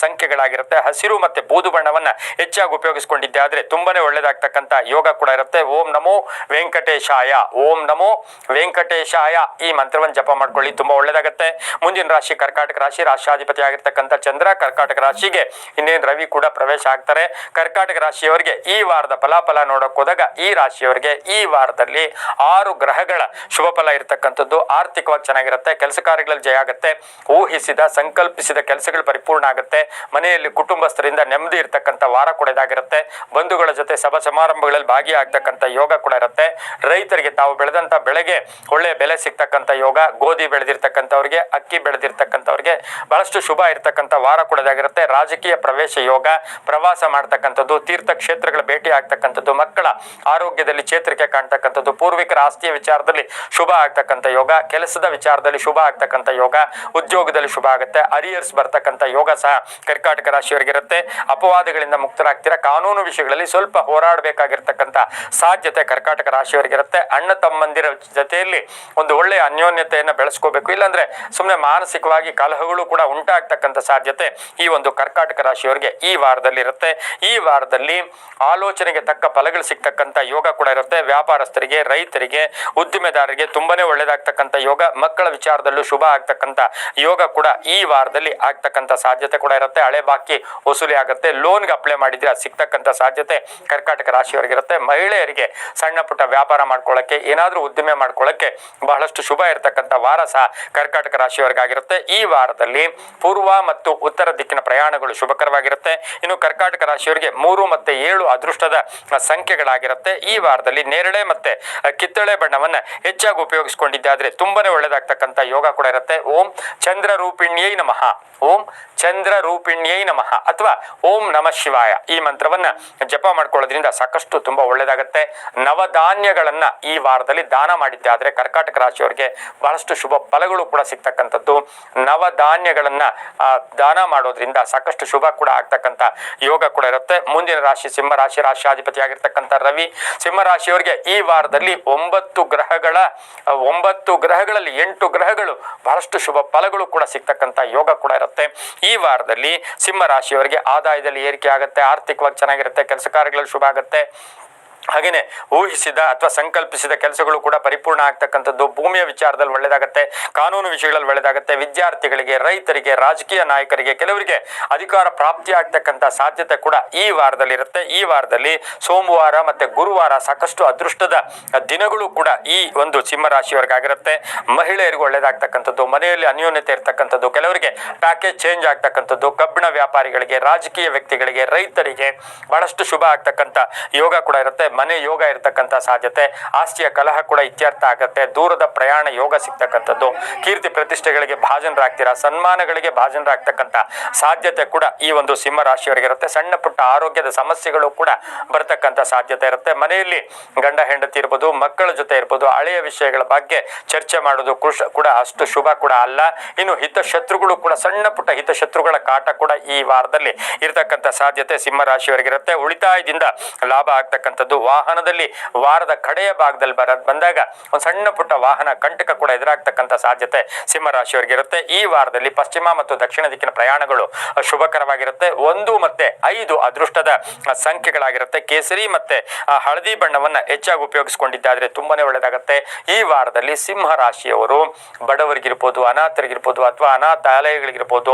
ಸಂಖ್ಯೆಗಳಾಗಿರುತ್ತೆ. ಹಸಿರು ಮತ್ತೆ ಬೂದು ಬಣ್ಣವನ್ನ ಹೆಚ್ಚಾಗಿ ಉಪಯೋಗಿಸಿಕೊಂಡಿದ್ದೆ. ಆದ್ರೆ ತುಂಬಾನೇ ಒಳ್ಳೇದಾಗ್ತಕ್ಕಂಥ ಯೋಗ ಕೂಡ ಇರುತ್ತೆ. ಓಂ ನಮೋ ವೆಂಕಟೇಶಾಯ. ಓಂ ನಮೋ ವೆಂಕಟೇಶಾಯ. ಈ ಮಂತ್ರವನ್ನು ಜಪ ಮಾಡ್ಕೊಳ್ಳಿ, ತುಂಬಾ ಒಳ್ಳೇದಾಗತ್ತೆ. ಮುಂದಿನ ರಾಶಿ ಕರ್ಕಾಟಕ ರಾಶಿ. ರಾಷ್ಟ್ರಾಧಿಪತಿ ಆಗಿರ್ತಕ್ಕಂಥ ಚಂದ್ರ ಕರ್ಕಾಟಕ ರಾಶಿಗೆ ಇನ್ನೇನು ರವಿ ಕೂಡ ಪ್ರವೇಶ ಆಗ್ತಾರೆ. ಕರ್ಕಾಟಕ ರಾಶಿಯವರಿಗೆ ಈ ವಾರದ ಫಲಾಫಲ ನೋಡಕ್ ಹೋದಾಗ ಈ ರಾಶಿಯವರಿಗೆ ಈ ವಾರದಲ್ಲಿ ಆರು ಗ್ರಹಗಳ ಶುಭ ಫಲ ಇರತಕ್ಕಂಥದ್ದು. ಆರ್ಥಿಕವಾಗಿ ಚೆನ್ನಾಗಿರುತ್ತೆ. ಕೆಲಸ ಕಾರ್ಯಗಳಲ್ಲಿ ಜಯ ಆಗುತ್ತೆ. ಊಹಿಸಿದ, ಸಂಕಲ್ಪಿಸಿದ ಕೆಲಸಗಳು ಪರಿಪೂರ್ಣ ಆಗುತ್ತೆ. ಮನೆಯಲ್ಲಿ ಕುಟುಂಬಸ್ಥರಿಂದ ನೆಮ್ಮದಿ ಇರತಕ್ಕಂಥ ವಾರ ಕೂಡ ಇದಾಗಿರುತ್ತೆ. ಬಂಧುಗಳ ಜೊತೆ ಸಭಾ ಸಮಾರಂಭಗಳಲ್ಲಿ ಭಾಗಿಯಾಗ್ತಕ್ಕಂಥ ಯೋಗ ಕೂಡ ಇರುತ್ತೆ. ರೈತರಿಗೆ ತಾವು ಬೆಳೆದಂತ ಬೆಳೆಗೆ ಒಳ್ಳೆ ಬೆಲೆ ಸಿಗ್ತಕ್ಕಂಥ ಯೋಗ, ಗೋಧಿ ಬೆಳೆದಿರ್ತಕ್ಕಂಥವ್ರಿಗೆ, ಅಕ್ಕಿ ಬೆಳೆದಿರ್ತಕ್ಕಂಥವ್ರಿಗೆ ಬಹಳಷ್ಟು ಶುಭ ಇರ್ತಕ್ಕಂಥ ವಾರ ಕೂಡ ಇದಾಗಿರುತ್ತೆ. ರಾಜಕೀಯ ಪ್ರವೇಶ ಯೋಗ, ಪ್ರವಾಸ ಮಾಡ್ತಕ್ಕಂಥದ್ದು, ತೀರ್ಥ ಕ್ಷೇತ್ರಗಳ ಭೇಟಿ ಆಗ್ತಕ್ಕಂಥದ್ದು, ಮಕ್ಕಳ ಆರೋಗ್ಯದಲ್ಲಿ ಚೇತರಿಕೆ ಕಾಣ್ತಕ್ಕಂಥದ್ದು, ಪೂರ್ವಿಕರ ಆಸ್ತಿಯ ವಿಚಾರದಲ್ಲಿ ಶುಭ ಆಗ್ತಕ್ಕಂಥ ಯೋಗ, ಕೆಲಸದ ವಿಚಾರದಲ್ಲಿ ಶುಭ ಆಗ್ತಕ್ಕಂಥ ಯೋಗ, ಉದ್ಯೋಗದಲ್ಲಿ ಶುಭ ಆಗುತ್ತೆ. ಅರಿಯರ್ಸ್ ಬರ್ತಕ್ಕಂಥ ಯೋಗ ಸಹ ಕರ್ಕಾಟಕ ರಾಶಿಯವರಿಗಿರುತ್ತೆ. ಅಪವಾದಗಳಿಂದ ಮುಕ್ತರಾಗ್ತೀರಾ? ಕಾನೂನು ವಿಷಯಗಳಲ್ಲಿ ಸ್ವಲ್ಪ ಹೋರಾಡಬೇಕಾಗಿರ್ತಕ್ಕಂಥ ಸಾಧ್ಯತೆ ಕರ್ಕಾಟಕ ರಾಶಿಯವರಿಗಿರುತ್ತೆ. ಅಣ್ಣ ತಮ್ಮಂದಿರ ಜೊತೆಯಲ್ಲಿ ಒಂದು ಒಳ್ಳೆಯ ಅನ್ಯೋನ್ಯತೆಯನ್ನು ಬೆಳೆಸ್ಕೋಬೇಕು. ಇಲ್ಲಾಂದ್ರೆ ಸುಮ್ಮನೆ ಮಾನಸಿಕವಾಗಿ ಕಲಹಗಳು ಕೂಡ ಉಂಟಾಗ್ತಕ್ಕಂಥ ಸಾಧ್ಯತೆ ಈ ಒಂದು ಕರ್ಕಾಟಕ ರಾಶಿಯವರಿಗೆ ಈ ವಾರದಲ್ಲಿ ಇರುತ್ತೆ ಈ ವಾರದಲ್ಲಿ ಆಲೋಚನೆಗೆ ತಕ್ಕ ಫಲಗಳು ಸಿಗ್ತಕ್ಕಂಥ ಯೋಗ ಕೂಡ ಇರುತ್ತೆ. ವ್ಯಾಪಾರಸ್ಥರಿಗೆ, ರೈತರಿಗೆ, ಉದ್ದಿಮೆದಾರರಿಗೆ ತುಂಬಾನೇ ಒಳ್ಳೇದಾಗ್ತಕ್ಕಂಥ ಯೋಗ. ಮಕ್ಕಳ ವಿಚಾರದಲ್ಲೂ ಶುಭ ಆಗ್ತಕ್ಕಂಥ ಯೋಗ ಕೂಡ ಈ ವಾರದಲ್ಲಿ ಆಗ್ತಕ್ಕಂಥ ಸಾಧ್ಯತೆ ಕೂಡ ಇರುತ್ತೆ. ಹಳೆ ಬಾಕಿ ವಸೂಲಿ ಆಗುತ್ತೆ. ಲೋನ್ಗೆ ಅಪ್ಲೈ ಮಾಡಿದ್ರೆ ಅದು ಸಿಗ್ತಕ್ಕಂಥ ಸಾಧ್ಯತೆ ಕರ್ಕಾಟಕ ರಾಶಿಯವರಿಗಿರುತ್ತೆ. ಮಹಿಳೆಯರಿಗೆ ಸಣ್ಣ ಪುಟ್ಟ ವ್ಯಾಪಾರ ಮಾಡ್ಕೊಳ್ಳೋಕ್ಕೆ, ಏನಾದರೂ ಉದ್ದಿಮೆ ಮಾಡ್ಕೊಳ್ಳೋಕ್ಕೆ ಬಹಳಷ್ಟು ಶುಭ ಇರತಕ್ಕಂಥ ವಾರ ಸಹ ಕರ್ಕಾಟಕ ರಾಶಿಯವರಿಗಾಗಿರುತ್ತೆ. ಈ ವಾರದಲ್ಲಿ ಪೂರ್ವ ಮತ್ತು ಉತ್ತರ ದಿಕ್ಕಿನ ಪ್ರಯಾಣಗಳು ಶುಭಕರವಾಗಿರುತ್ತೆ. ಇನ್ನು ಕರ್ಕಾಟಕ ರಾಶಿಯವರಿಗೆ ಮೂರು ಮತ್ತು ಏಳು ಅದೃಷ್ಟದ ಸಂಖ್ಯೆಗಳಾಗಿರುತ್ತೆ. ಈ ವಾರದಲ್ಲಿ ನೇರಳೆ ಮತ್ತೆ ಕಿತ್ತಳೆ ಬಣ್ಣವನ್ನ ಹೆಚ್ಚಾಗಿ ಉಪಯೋಗಿಸಿಕೊಂಡಿದ್ದಾದ್ರೆ ತುಂಬಾನೇ ಒಳ್ಳೆದಾಗ್ತಕ್ಕಂಥ ಯೋಗ ಕೂಡ ಇರುತ್ತೆ. ಓಂ ಚಂದ್ರ ರೂಪಿಣ್ಯೈ ನಮಃ. ಓಂ ಚಂದ್ರ ರೂಪಿಣ್ಯೈ ನಮಃ ಅಥವಾ ಓಂ ನಮಃ ಶಿವಾಯ. ಈ ಮಂತ್ರವನ್ನ ಜಪ ಮಾಡ್ಕೊಳ್ಳೋದ್ರಿಂದ ಸಾಕಷ್ಟು ತುಂಬಾ ಒಳ್ಳೇದಾಗತ್ತೆ. ನವಧಾನ್ಯಗಳನ್ನ ಈ ವಾರದಲ್ಲಿ ದಾನ ಮಾಡಿದ್ದೆ. ಆದರೆ ಕರ್ಕಾಟಕ ರಾಶಿಯವರಿಗೆ ಬಹಳಷ್ಟು ಶುಭ ಫಲಗಳು ಕೂಡ ಸಿಗ್ತಕ್ಕಂಥದ್ದು. ನವಧಾನ್ಯಗಳನ್ನ ದಾನ ಮಾಡೋದ್ರಿಂದ ಸಾಕಷ್ಟು ಶುಭ ಕೂಡ ಆಗ್ತಕ್ಕಂಥ ಯೋಗ ಕೂಡ ಇರುತ್ತೆ. ಮುಂದಿನ ರಾಶಿ ಸಿಂಹ ರಾಶಿ ರಾಶಿಯಾಧಿಪತಿ ಆಗಿರ್ತಕ್ಕಂಥ ರವಿ. ಸಿಂಹ ರಾಶಿಯವರಿಗೆ ಈ ವಾರದಲ್ಲಿ ಒಂಬತ್ತು ಗ್ರಹಗಳ, ಒಂಬತ್ತು ಗ್ರಹಗಳಲ್ಲಿ ಎಂಟು ಗ್ರಹಗಳು ಬಹಳಷ್ಟು ಶುಭ ಫಲಗಳು ಕೂಡ ಸಿಗ್ತಕ್ಕಂಥ ಯೋಗ ಕೂಡ ಇರುತ್ತೆ. ಈ ವಾರದಲ್ಲಿ ಸಿಂಹ ರಾಶಿಯವರಿಗೆ ಆದಾಯದಲ್ಲಿ ಏರಿಕೆ ಆಗುತ್ತೆ, ಆರ್ಥಿಕವಾಗಿ ಚೆನ್ನಾಗಿರುತ್ತೆ, ಕೆಲಸ ಕಾರ್ಯಗಳಲ್ಲಿ ಶುಭ ಆಗುತ್ತೆ. ಹಾಗೇನೆ ಊಹಿಸಿದ ಅಥವಾ ಸಂಕಲ್ಪಿಸಿದ ಕೆಲಸಗಳು ಕೂಡ ಪರಿಪೂರ್ಣ ಆಗ್ತಕ್ಕಂಥದ್ದು ಭೂಮಿಯ ವಿಚಾರದಲ್ಲಿ ಒಳ್ಳೆಯದಾಗುತ್ತೆ, ಕಾನೂನು ವಿಷಯಗಳಲ್ಲಿ ಒಳ್ಳೆಯದಾಗುತ್ತೆ, ವಿದ್ಯಾರ್ಥಿಗಳಿಗೆ, ರೈತರಿಗೆ, ರಾಜಕೀಯ ನಾಯಕರಿಗೆ, ಕೆಲವರಿಗೆ ಅಧಿಕಾರ ಪ್ರಾಪ್ತಿ ಆಗ್ತಕ್ಕಂಥ ಸಾಧ್ಯತೆ ಕೂಡ ಈ ವಾರದಲ್ಲಿ ಇರುತ್ತೆ. ಈ ವಾರದಲ್ಲಿ ಸೋಮವಾರ ಮತ್ತೆ ಗುರುವಾರ ಸಾಕಷ್ಟು ಅದೃಷ್ಟದ ದಿನಗಳು ಕೂಡ ಈ ಒಂದು ಸಿಂಹ ರಾಶಿಯವರಿಗಾಗಿರುತ್ತೆ ಮಹಿಳೆಯರಿಗೂ ಒಳ್ಳೆಯದಾಗ್ತಕ್ಕಂಥದ್ದು, ಮನೆಯಲ್ಲಿ ಅನ್ಯೋನ್ಯತೆ ಇರತಕ್ಕಂಥದ್ದು, ಕೆಲವರಿಗೆ ಪ್ಯಾಕೇಜ್ ಚೇಂಜ್ ಆಗ್ತಕ್ಕಂಥದ್ದು ಕಬ್ಬಿಣ ವ್ಯಾಪಾರಿಗಳಿಗೆ, ರಾಜಕೀಯ ವ್ಯಕ್ತಿಗಳಿಗೆ, ರೈತರಿಗೆ ಬಹಳಷ್ಟು ಶುಭ ಆಗ್ತಕ್ಕಂಥ ಯೋಗ ಕೂಡ ಇರುತ್ತೆ. ಮನೆ ಯೋಗ ಇರತಕ್ಕಂಥ ಸಾಧ್ಯತೆ, ಆಸ್ತಿಯ ಕಲಹ ಕೂಡ ಇತ್ಯರ್ಥ ಆಗುತ್ತೆ. ದೂರದ ಪ್ರಯಾಣ ಯೋಗ ಸಿಗ್ತಕ್ಕಂಥದ್ದು. ಕೀರ್ತಿ ಪ್ರತಿಷ್ಠೆಗಳಿಗೆ ಭಾಜನರಾಗ್ತೀರಾ, ಸನ್ಮಾನಗಳಿಗೆ ಭಾಜನರಾಗ್ತಕ್ಕಂಥ ಸಾಧ್ಯತೆ ಕೂಡ ಈ ಒಂದು ಸಿಂಹ ರಾಶಿಯವರಿಗೆ ಇರುತ್ತೆ. ಸಣ್ಣ ಪುಟ್ಟ ಆರೋಗ್ಯದ ಸಮಸ್ಯೆಗಳು ಕೂಡ ಬರತಕ್ಕಂಥ ಸಾಧ್ಯತೆ ಇರುತ್ತೆ. ಮನೆಯಲ್ಲಿ ಗಂಡ ಹೆಂಡತಿ ಇರ್ಬೋದು, ಮಕ್ಕಳ ಜೊತೆ ಇರ್ಬೋದು, ಹಳೆಯ ವಿಷಯಗಳ ಬಗ್ಗೆ ಚರ್ಚೆ ಮಾಡೋದು ಕೂಡ ಅಷ್ಟು ಶುಭ ಕೂಡ ಅಲ್ಲ. ಇನ್ನು ಹಿತಶತ್ರುಗಳು ಕೂಡ, ಸಣ್ಣ ಪುಟ್ಟ ಹಿತಶತ್ರುಗಳ ಕಾಟ ಕೂಡ ಈ ವಾರದಲ್ಲಿ ಇರತಕ್ಕಂಥ ಸಾಧ್ಯತೆ ಸಿಂಹ ರಾಶಿಯವರಿಗಿರುತ್ತೆ ಉಳಿತಾಯದಿಂದ ಲಾಭ ಆಗ್ತಕ್ಕಂಥದ್ದು ವಾಹನದಲ್ಲಿ ವಾರದ ಕಡೆಯ ಭಾಗದಲ್ಲಿ ಬರ, ಬಂದಾಗ ಒಂದು ಸಣ್ಣ ಪುಟ್ಟ ವಾಹನ ಕಂಟಕ ಕೂಡ ಎದುರಾಗ್ತಕ್ಕಂಥ ಸಾಧ್ಯತೆ ಸಿಂಹ ರಾಶಿಯವರಿಗಿರುತ್ತೆ. ಈ ವಾರದಲ್ಲಿ ಪಶ್ಚಿಮ ಮತ್ತು ದಕ್ಷಿಣ ದಿಕ್ಕಿನ ಪ್ರಯಾಣಗಳು ಶುಭಕರವಾಗಿರುತ್ತೆ. ಒಂದು ಮತ್ತೆ ಐದು ಅದೃಷ್ಟದ ಸಂಖ್ಯೆಗಳಾಗಿರುತ್ತೆ. ಕೇಸರಿ ಮತ್ತೆ ಹಳದಿ ಬಣ್ಣವನ್ನ ಹೆಚ್ಚಾಗಿ ಉಪಯೋಗಿಸಿಕೊಂಡಿದ್ದಾದ್ರೆ ತುಂಬಾನೇ ಒಳ್ಳೆಯದಾಗುತ್ತೆ ಈ ವಾರದಲ್ಲಿ ಸಿಂಹ ರಾಶಿಯವರು ಬಡವರಿಗಿರ್ಬೋದು, ಅನಾಥರಿಗಿರ್ಬೋದು ಅಥವಾ ಅನಾಥಾಲಯಗಳಿಗಿರ್ಬೋದು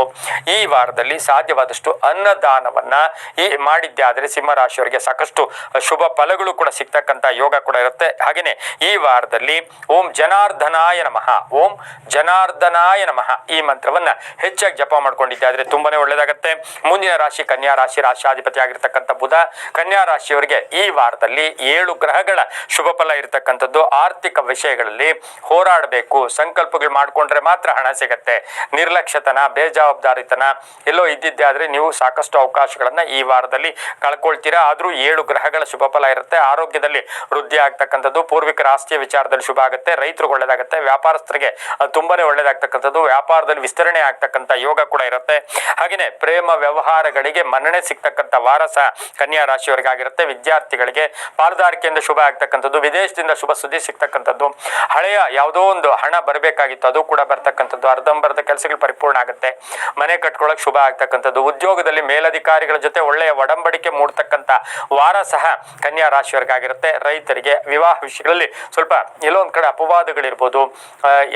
ಈ ವಾರದಲ್ಲಿ ಸಾಧ್ಯವಾದಷ್ಟು ಅನ್ನದಾನವನ್ನ ಈ ಮಾಡಿದ್ದೆ ಆದರೆ ಸಿಂಹ ರಾಶಿಯವರಿಗೆ ಸಾಕಷ್ಟು ಶುಭ ಫಲಗಳು ಕೂಡ ಸಿಗ್ತಕ್ಕಂಥ ಯೋಗ ಕೂಡ ಇರುತ್ತೆ. ಹಾಗೇನೆ ಈ ವಾರದಲ್ಲಿ ಓಂ ಜನಾರ್ದನಾಯ ನಮಃ. ಓಂ ಜನಾರ್ದನಾಯ ನಮಃ ಈ ಮಂತ್ರವನ್ನ ಹೆಚ್ಚಾಗಿ ಜಪ ಮಾಡ್ಕೊಂಡಿದ್ದೆ. ಆದರೆ ತುಂಬಾನೇ ಒಳ್ಳೇದಾಗತ್ತೆ. ಮುಂದಿನ ರಾಶಿ ಕನ್ಯಾ ರಾಶಿ ರಾಶಾಧಿಪತಿ ಆಗಿರ್ತಕ್ಕಂಥ ಬುಧ. ಕನ್ಯಾ ರಾಶಿಯವರಿಗೆ ಈ ವಾರದಲ್ಲಿ ಏಳು ಗ್ರಹಗಳ ಶುಭ ಫಲ ಇರತಕ್ಕಂಥದ್ದು. ಆರ್ಥಿಕ ವಿಷಯಗಳಲ್ಲಿ ಹೋರಾಡಬೇಕು. ಸಂಕಲ್ಪಗಳು ಮಾಡಿಕೊಂಡ್ರೆ ಮಾತ್ರ ಹಣ ಸಿಗತ್ತೆ. ನಿರ್ಲಕ್ಷ್ಯತನ, ಬೇಜವಾಬ್ದಾರಿತನ ಎಲ್ಲೋ ಇದ್ದಿದ್ದೆ ಆದ್ರೆ ನೀವು ಸಾಕಷ್ಟು ಅವಕಾಶಗಳನ್ನ ಈ ವಾರದಲ್ಲಿ ಕಳ್ಕೊಳ್ತೀರಾ. ಆದ್ರೂ ಏಳು ಗ್ರಹಗಳ ಶುಭ ಫಲ ಇರುತ್ತೆ. ಆರೋಗ್ಯದಲ್ಲಿ ವೃದ್ಧಿ ಆಗ್ತಕ್ಕಂಥದ್ದು, ಪೂರ್ವಿಕರ ಆಸ್ತಿಯ ವಿಚಾರದಲ್ಲಿ ಶುಭ ಆಗುತ್ತೆ, ರೈತರಿಗೆ ಒಳ್ಳೇದಾಗುತ್ತೆ, ವ್ಯಾಪಾರಸ್ಥರಿಗೆ ತುಂಬಾನೇ ಒಳ್ಳೇದಾಗ್ತಕ್ಕಂಥದ್ದು, ವ್ಯಾಪಾರದಲ್ಲಿ ವಿಸ್ತರಣೆ ಆಗ್ತಕ್ಕಂಥ ಯೋಗ ಕೂಡ ಇರುತ್ತೆ. ಹಾಗೇನೆ ಪ್ರೇಮ ವ್ಯವಹಾರಗಳಿಗೆ ಮನ್ನಣೆ ಸಿಗ್ತಕ್ಕಂಥ ವಾರ ಸಹ ಕನ್ಯಾ ರಾಶಿಯವರಿಗಾಗಿರುತ್ತೆ. ವಿದ್ಯಾರ್ಥಿಗಳಿಗೆ ಪಾಲುದಾರಿಕೆಯಿಂದ ಶುಭ ಆಗ್ತಕ್ಕಂಥದ್ದು, ವಿದೇಶದಿಂದ ಶುಭ ಸುದ್ದಿ ಸಿಗ್ತಕ್ಕಂಥದ್ದು, ಹಳೆಯ ಯಾವುದೋ ಒಂದು ಹಣ ಬರಬೇಕಾಗಿತ್ತು, ಅದು ಕೂಡ ಬರ್ತಕ್ಕಂಥದ್ದು, ಅರ್ಧಂಬರ್ಧ ಕೆಲಸಗಳು ಪರಿಪೂರ್ಣ ಆಗುತ್ತೆ, ಮನೆ ಕಟ್ಕೊಳ್ಳೋಕೆ ಶುಭ ಆಗ್ತಕ್ಕಂಥದ್ದು, ಉದ್ಯೋಗದಲ್ಲಿ ಮೇಲಧಿಕಾರಿಗಳ ಜೊತೆ ಒಳ್ಳೆಯ ಒಡಂಬಡಿಕೆ ಮೂಡ್ತಕ್ಕಂಥ ವಾರ ಸಹ ಕನ್ಯಾ ರಾಶಿಯವರಿಗಾಗಿರುತ್ತೆ. ರೈತರಿಗೆ ವಿವಾಹ ವಿಷಯಗಳಲ್ಲಿ ಸ್ವಲ್ಪ ಎಲ್ಲೋ ಕಡೆ ಅಪವಾದಗಳಿರ್ಬೋದು.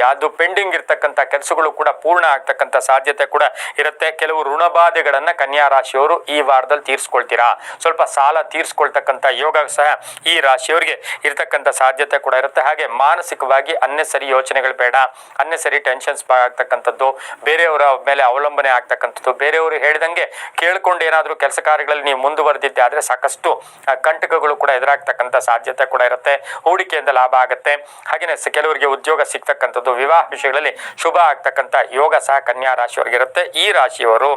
ಯಾವುದು ಪೆಂಡಿಂಗ್ ಇರ್ತಕ್ಕಂಥ ಕೆಲಸಗಳು ಕೂಡ ಪೂರ್ಣ ಆಗ್ತಕ್ಕಂಥ ಸಾಧ್ಯತೆ ಕೂಡ ಇರುತ್ತೆ. ಕೆಲವು ಋಣಬಾಧೆಗಳನ್ನ ಕನ್ಯಾ ರಾಶಿಯವರು ಈ ವಾರದಲ್ಲಿ ತೀರಿಸ್ಕೊಳ್ತೀರಾ? ಸ್ವಲ್ಪ ಸಾಲ ತೀರಿಸ್ಕೊಳ್ತಕ್ಕಂಥ ಯೋಗ ಸಹ ಈ ರಾಶಿಯವರಿಗೆ ಇರ್ತಕ್ಕಂಥ ಸಾಧ್ಯತೆ ಕೂಡ ಇರುತ್ತೆ. ಹಾಗೆ ಮಾನಸಿಕವಾಗಿ ಅನ್ನೆಸರಿ ಯೋಚನೆಗಳು ಬೇಡ. ಅನ್ನೆಸರಿ ಟೆನ್ಷನ್ಸ್ ಆಗ್ತಕ್ಕಂಥದ್ದು, ಬೇರೆಯವರ ಮೇಲೆ ಅವಲಂಬನೆ ಆಗ್ತಕ್ಕಂಥದ್ದು, ಬೇರೆಯವರು ಹೇಳಿದಂಗೆ ಕೇಳ್ಕೊಂಡು ಏನಾದರೂ ಕೆಲಸ ಕಾರ್ಯಗಳಲ್ಲಿ ನೀವು ಮುಂದುವರೆದಿದ್ದೆ ಆದರೆ ಸಾಕಷ್ಟು ಕಂಟಕಗಳು ಕೂಡ ಎದುರಾಗ್ತಕ್ಕಂಥ ಸಾಧ್ಯತೆ ಕೂಡ ಇರುತ್ತೆ. ಹೂಡಿಕೆಯಿಂದ ಲಾಭ ಆಗುತ್ತೆ. ಹಾಗೆಯೇ ಕೆಲವರಿಗೆ ಉದ್ಯೋಗ ಸಿಗ್ತಕ್ಕಂಥದ್ದು, ವಿವಾಹ ವಿಷಯಗಳಲ್ಲಿ ಶುಭ ಆಗ್ತಕ್ಕಂಥ ಯೋಗ ಸಹ ಕನ್ಯಾ ರಾಶಿಯವರಿಗೆ ಇರುತ್ತೆ. ಈ ರಾಶಿಯವರು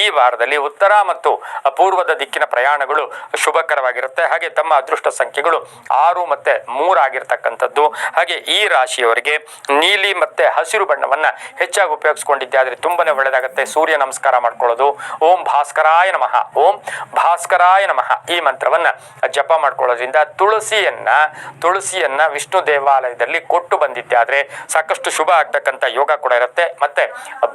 ಈ ವಾರದಲ್ಲಿ ಉತ್ತರ ಮತ್ತು ಪೂರ್ವದ ದಿಕ್ಕಿನ ಪ್ರಯಾಣಗಳು ಶುಭಕರವಾಗಿರುತ್ತೆ. ಹಾಗೆ ತಮ್ಮ ಅದೃಷ್ಟ ಸಂಖ್ಯೆಗಳು ಆರು ಮತ್ತೆ ಮೂರಾಗಿರ್ತಕ್ಕಂಥದ್ದು ಹಾಗೆ ಈ ರಾಶಿಯವರಿಗೆ ನೀಲಿ ಮತ್ತೆ ಹಸಿರು ಬಣ್ಣವನ್ನ ಹೆಚ್ಚಾಗಿ ಉಪಯೋಗಿಸ್ಕೊಂಡಿದ್ದೆ. ಆದರೆ ತುಂಬಾನೇ ಒಳ್ಳೆಯದಾಗುತ್ತೆ ಸೂರ್ಯ ನಮಸ್ಕಾರ ಮಾಡ್ಕೊಳ್ಳೋದು. ಓಂ ಭಾಸ್ಕರಾಯ ನಮಃ. ಓಂ ಭಾಸ್ಕರಾಯ ನಮಃ. ಈ ಮಂತ್ರವನ್ನ ಜಪ ಮಾಡ್ಕೊಳ್ಳೋದ್ರಿಂದ ತುಳಸಿಯನ್ನ ತುಳಸಿಯನ್ನ ವಿಷ್ಣು ದೇವಾಲಯದಲ್ಲಿ ಕೊಟ್ಟು ಬಂದಿದ್ದೆ. ಆದ್ರೆ ಸಾಕಷ್ಟು ಶುಭ ಆಗ್ತಕ್ಕಂಥ ಯೋಗ ಕೂಡ ಇರುತ್ತೆ. ಮತ್ತೆ